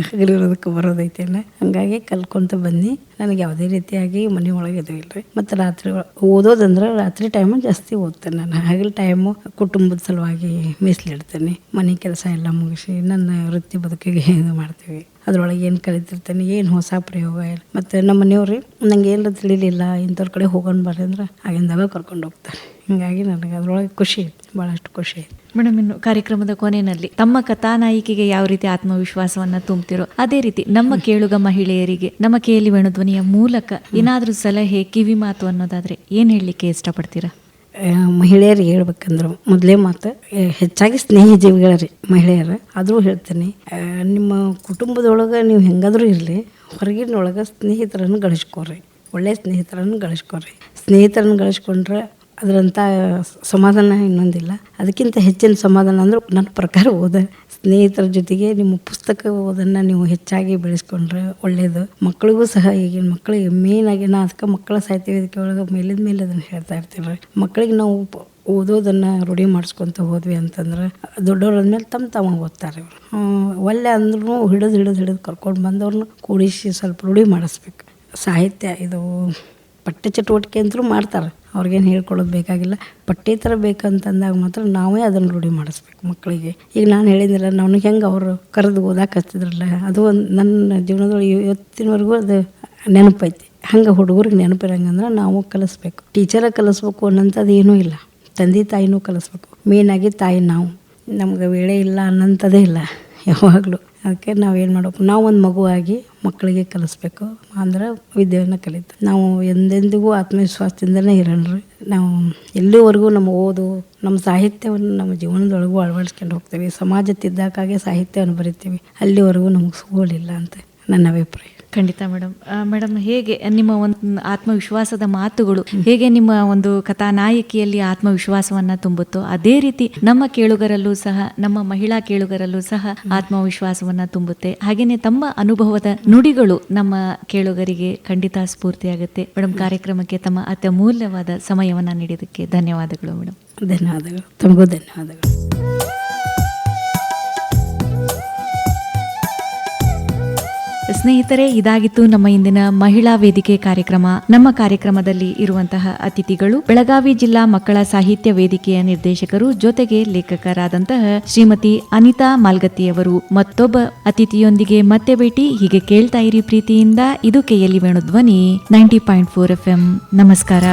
ಹಗಲಿರೋದಕ್ಕೆ ಬರೋದೈತೇನೆ ಹಾಗಾಗಿ ಕಲ್ಕೊಂತ ಬನ್ನಿ ನನಗೆ ಯಾವುದೇ ರೀತಿಯಾಗಿ ಮನೆ ಒಳಗೆ ಇದು ಇಲ್ಲ ರೀ ಮತ್ತು ರಾತ್ರಿ ಓದೋದಂದ್ರೆ ರಾತ್ರಿ ಟೈಮು ಜಾಸ್ತಿ ಓದ್ತೇನೆ ನಾನು. ಹಗಲು ಟೈಮು ಕುಟುಂಬದ ಸಲುವಾಗಿ ಮೀಸಲಿಡ್ತೇನೆ. ಮನೆ ಕೆಲಸ ಎಲ್ಲ ಮುಗಿಸಿ ನನ್ನ ವೃತ್ತಿ ಬದುಕಿಗೆ ಇದು ಮಾಡ್ತೀವಿ. ಅದ್ರೊಳಗೆ ಏನು ಕಲಿತಿರ್ತೇನೆ, ಏನು ಹೊಸ ಪ್ರಯೋಗ ಮತ್ತು ನಮ್ಮ ಮನೆಯವ್ರಿ, ನಂಗೆ ಏನರ ತಿಳಿಲಿಲ್ಲ, ಇಂಥವ್ರ ಕಡೆ ಹೋಗೋಣ ಬರ್ರಿ ಅಂದ್ರೆ ಆಗಿಂದಾಗ ಕರ್ಕೊಂಡು ಹೋಗ್ತಾರೆ. ಹಿಂಗಾಗಿ ನನಗೆ ಅದ್ರೊಳಗೆ ಖುಷಿ ಭಾಳಷ್ಟು ಖುಷಿ ಐತಿ. ಮೇಡಮ್, ಇನ್ನು ಕಾರ್ಯಕ್ರಮದ ಕೊನೆಯಲ್ಲಿ, ತಮ್ಮ ಕಥಾನಾಯಿಕೆಗೆ ಯಾವ ರೀತಿ ಆತ್ಮವಿಶ್ವಾಸವನ್ನ ತುಂಬ್ತಿರೋ, ಅದೇ ರೀತಿ ನಮ್ಮ ಕೇಳುಗ ಮಹಿಳೆಯರಿಗೆ ನಮ್ಮ ಕೇಳಿ ವೇಣುಧ್ವನಿಯ ಮೂಲಕ ಏನಾದರೂ ಸಲಹೆ, ಕಿವಿ ಮಾತು ಅನ್ನೋದಾದ್ರೆ ಏನು ಹೇಳಲಿಕ್ಕೆ ಇಷ್ಟಪಡ್ತೀರಾ? ಮಹಿಳೆಯರಿಗೆ ಹೇಳ್ಬೇಕಂದ್ರೆ, ಮೊದಲೇ ಮಾತು ಹೆಚ್ಚಾಗಿ ಸ್ನೇಹಿ ಜೀವಿಗಳ ರೀ ಮಹಿಳೆಯರು. ಆದರೂ ಹೇಳ್ತೀನಿ ನಿಮ್ಮ ಕುಟುಂಬದೊಳಗೆ ನೀವು ಹೆಂಗಾದರೂ ಇರಲಿ, ಹೊರಗಿನೊಳಗೆ ಸ್ನೇಹಿತರನ್ನು ಗಳಿಸ್ಕೋರಿ. ಒಳ್ಳೆಯ ಸ್ನೇಹಿತರನ್ನು ಗಳಿಸ್ಕೋರಿ. ಸ್ನೇಹಿತರನ್ನು ಗಳಿಸ್ಕೊಂಡ್ರೆ ಅದರಂಥ ಸಮಾಧಾನ ಇನ್ನೊಂದಿಲ್ಲ. ಅದಕ್ಕಿಂತ ಹೆಚ್ಚಿನ ಸಮಾಧಾನ ಅಂದ್ರೆ ನನ್ನ ಪ್ರಕಾರ ಓದ ಸ್ನೇಹಿತರ ಜೊತೆಗೆ ನಿಮ್ಮ ಪುಸ್ತಕ ಓದನ್ನು ನೀವು ಹೆಚ್ಚಾಗಿ ಬೆಳೆಸ್ಕೊಂಡ್ರೆ ಒಳ್ಳೆಯದು ಮಕ್ಕಳಿಗೂ ಸಹ ಈಗಿನ ಮಕ್ಕಳಿಗೆ ಮೇನ್ ಆಗಿ ನಾ ಅದಕ್ಕೆ ಮಕ್ಕಳ ಸಾಹಿತ್ಯ ವೇದಿಕೆ ಒಳಗೆ ಮೇಲಿದ ಮೇಲೆ ಅದನ್ನು ಹೇಳ್ತಾ ಇರ್ತೀವಿ ಮಕ್ಕಳಿಗೆ ನಾವು ಓದೋದನ್ನು ರೂಢಿ ಮಾಡಿಸ್ಕೊತ ಹೋದ್ವಿ ಅಂತಂದ್ರೆ ದೊಡ್ಡವ್ರ ಅಂದಮೇಲೆ ತಮ್ಮ ತಮ್ಮ ಓದ್ತಾರೆ ಇವರು. ಒಳ್ಳೆ ಅಂದ್ರೂ ಹಿಡಿದು ಹಿಡಿದು ಹಿಡಿದು ಕರ್ಕೊಂಡು ಬಂದವ್ರನ್ನ ಕೂಡಿಸಿ ಸ್ವಲ್ಪ ರೂಢಿ ಮಾಡಿಸ್ಬೇಕು. ಸಾಹಿತ್ಯ ಇದು ಪಠ್ಯ ಚಟುವಟಿಕೆ ಅಂತಲೂ ಮಾಡ್ತಾರೆ. ಅವ್ರಿಗೇನು ಹೇಳ್ಕೊಳ್ಳೋದು ಬೇಕಾಗಿಲ್ಲ. ಪಠ್ಯೇತರ ಬೇಕಂತಂದಾಗ ಮಾತ್ರ ನಾವೇ ಅದನ್ನು ರೂಢಿ ಮಾಡಿಸ್ಬೇಕು ಮಕ್ಕಳಿಗೆ. ಈಗ ನಾನು ಹೇಳಿದ್ನಲ್ಲ ನನಗೆ ಹೆಂಗೆ ಅವರು ಕರೆದು ಓದಾಕೆ ಹಚ್ತಿದ್ರಲ್ಲ, ಅದು ಒಂದು ನನ್ನ ಜೀವನದೊಳಗೆ ಇವತ್ತಿನವರೆಗೂ ಅದು ನೆನಪೈತಿ. ಹಂಗೆ ಹುಡುಗರಿಗೆ ನೆನಪಿರಂಗಂದ್ರೆ ನಾವು ಕಲಿಸ್ಬೇಕು. ಟೀಚರ ಕಲಿಸ್ಬೇಕು ಅನ್ನೋಂಥದ್ದು ಏನೂ ಇಲ್ಲ. ತಂದೆ ತಾಯಿನೂ ಕಲಿಸ್ಬೇಕು. ಮೇನಾಗಿ ತಾಯಿ ನಾವು. ನಮ್ಗೆ ವೇಳೆ ಇಲ್ಲ ಅನ್ನೋಂಥದ್ದೇ ಇಲ್ಲ ಯಾವಾಗಲೂ. ಅದಕ್ಕೆ ನಾವು ಏನು ಮಾಡಬೇಕು? ನಾವು ಒಂದು ಮಗುವಾಗಿ ಮಕ್ಕಳಿಗೆ ಕಲಿಸ್ಬೇಕು. ಅಂದ್ರೆ ವಿದ್ಯೆಯನ್ನು ಕಲಿತು. ನಾವು ಎಂದೆಂದಿಗೂ ಆತ್ಮವಿಶ್ವಾಸದಿಂದಲೇ ಇರೋಣ್ರಿ ನಾವು ಎಲ್ಲಿವರೆಗೂ ನಮ್ಮ ಓದು, ನಮ್ಮ ಸಾಹಿತ್ಯವನ್ನು ನಮ್ಮ ಜೀವನದೊಳಗೂ ಅಳವಡಿಸ್ಕೊಂಡು ಹೋಗ್ತೀವಿ. ಸಮಾಜ ತಿದ್ದಾಕಾಗೆ ಸಾಹಿತ್ಯವನ್ನು ಬರಿತೀವಿ. ಅಲ್ಲಿವರೆಗೂ ನಮಗೆ ಸುಗೋಳಿಲ್ಲ ಅಂತ ನನ್ನ ಅಭಿಪ್ರಾಯ. ಖಂಡಿತ ಮೇಡಮ್. ಮೇಡಮ್, ಹೇಗೆ ನಿಮ್ಮ ಒಂದು ಆತ್ಮವಿಶ್ವಾಸದ ಮಾತುಗಳು, ಹೇಗೆ ನಿಮ್ಮ ಒಂದು ಕಥಾನಾಯಕಿಯಲ್ಲಿ ಆತ್ಮವಿಶ್ವಾಸವನ್ನ ತುಂಬುತ್ತೋ, ಅದೇ ರೀತಿ ನಮ್ಮ ಕೇಳುಗರಲ್ಲೂ ಸಹ, ನಮ್ಮ ಮಹಿಳಾ ಕೇಳುಗರಲ್ಲೂ ಸಹ ಆತ್ಮವಿಶ್ವಾಸವನ್ನ ತುಂಬುತ್ತೆ. ಹಾಗೇನೆ ತಮ್ಮ ಅನುಭವದ ನುಡಿಗಳು ನಮ್ಮ ಕೇಳುಗರಿಗೆ ಖಂಡಿತ ಸ್ಫೂರ್ತಿಯಾಗುತ್ತೆ. ಮೇಡಮ್, ಕಾರ್ಯಕ್ರಮಕ್ಕೆ ತಮ್ಮ ಅತ್ಯಮೂಲ್ಯವಾದ ಸಮಯವನ್ನ ನೀಡಿದಕ್ಕೆ ಧನ್ಯವಾದಗಳು ಮೇಡಮ್. ಧನ್ಯವಾದಗಳು. ತುಂಬು ಧನ್ಯವಾದಗಳು. ಸ್ನೇಹಿತರೆ, ಇದಾಗಿತ್ತು ನಮ್ಮ ಇಂದಿನ ಮಹಿಳಾ ವೇದಿಕೆ ಕಾರ್ಯಕ್ರಮ. ನಮ್ಮ ಕಾರ್ಯಕ್ರಮದಲ್ಲಿ ಇರುವಂತಹ ಅತಿಥಿಗಳು ಬೆಳಗಾವಿ ಜಿಲ್ಲಾ ಮಕ್ಕಳ ಸಾಹಿತ್ಯ ವೇದಿಕೆಯ ನಿರ್ದೇಶಕರು, ಜೊತೆಗೆ ಲೇಖಕರಾದಂತಹ ಶ್ರೀಮತಿ ಅನಿತಾ ಮಾಲ್ಗತ್ತಿಯವರು ಮತ್ತೊಬ್ಬ ಅತಿಥಿಯೊಂದಿಗೆ ಮತ್ತೆ ಭೇಟಿ, ಹೀಗೆ ಕೇಳ್ತಾ ಇರಿ ಪ್ರೀತಿಯಿಂದ, ಇದು ಕೆಯಲ್ಲಿ Venudhwani, ninety point four F M. ನಮಸ್ಕಾರ.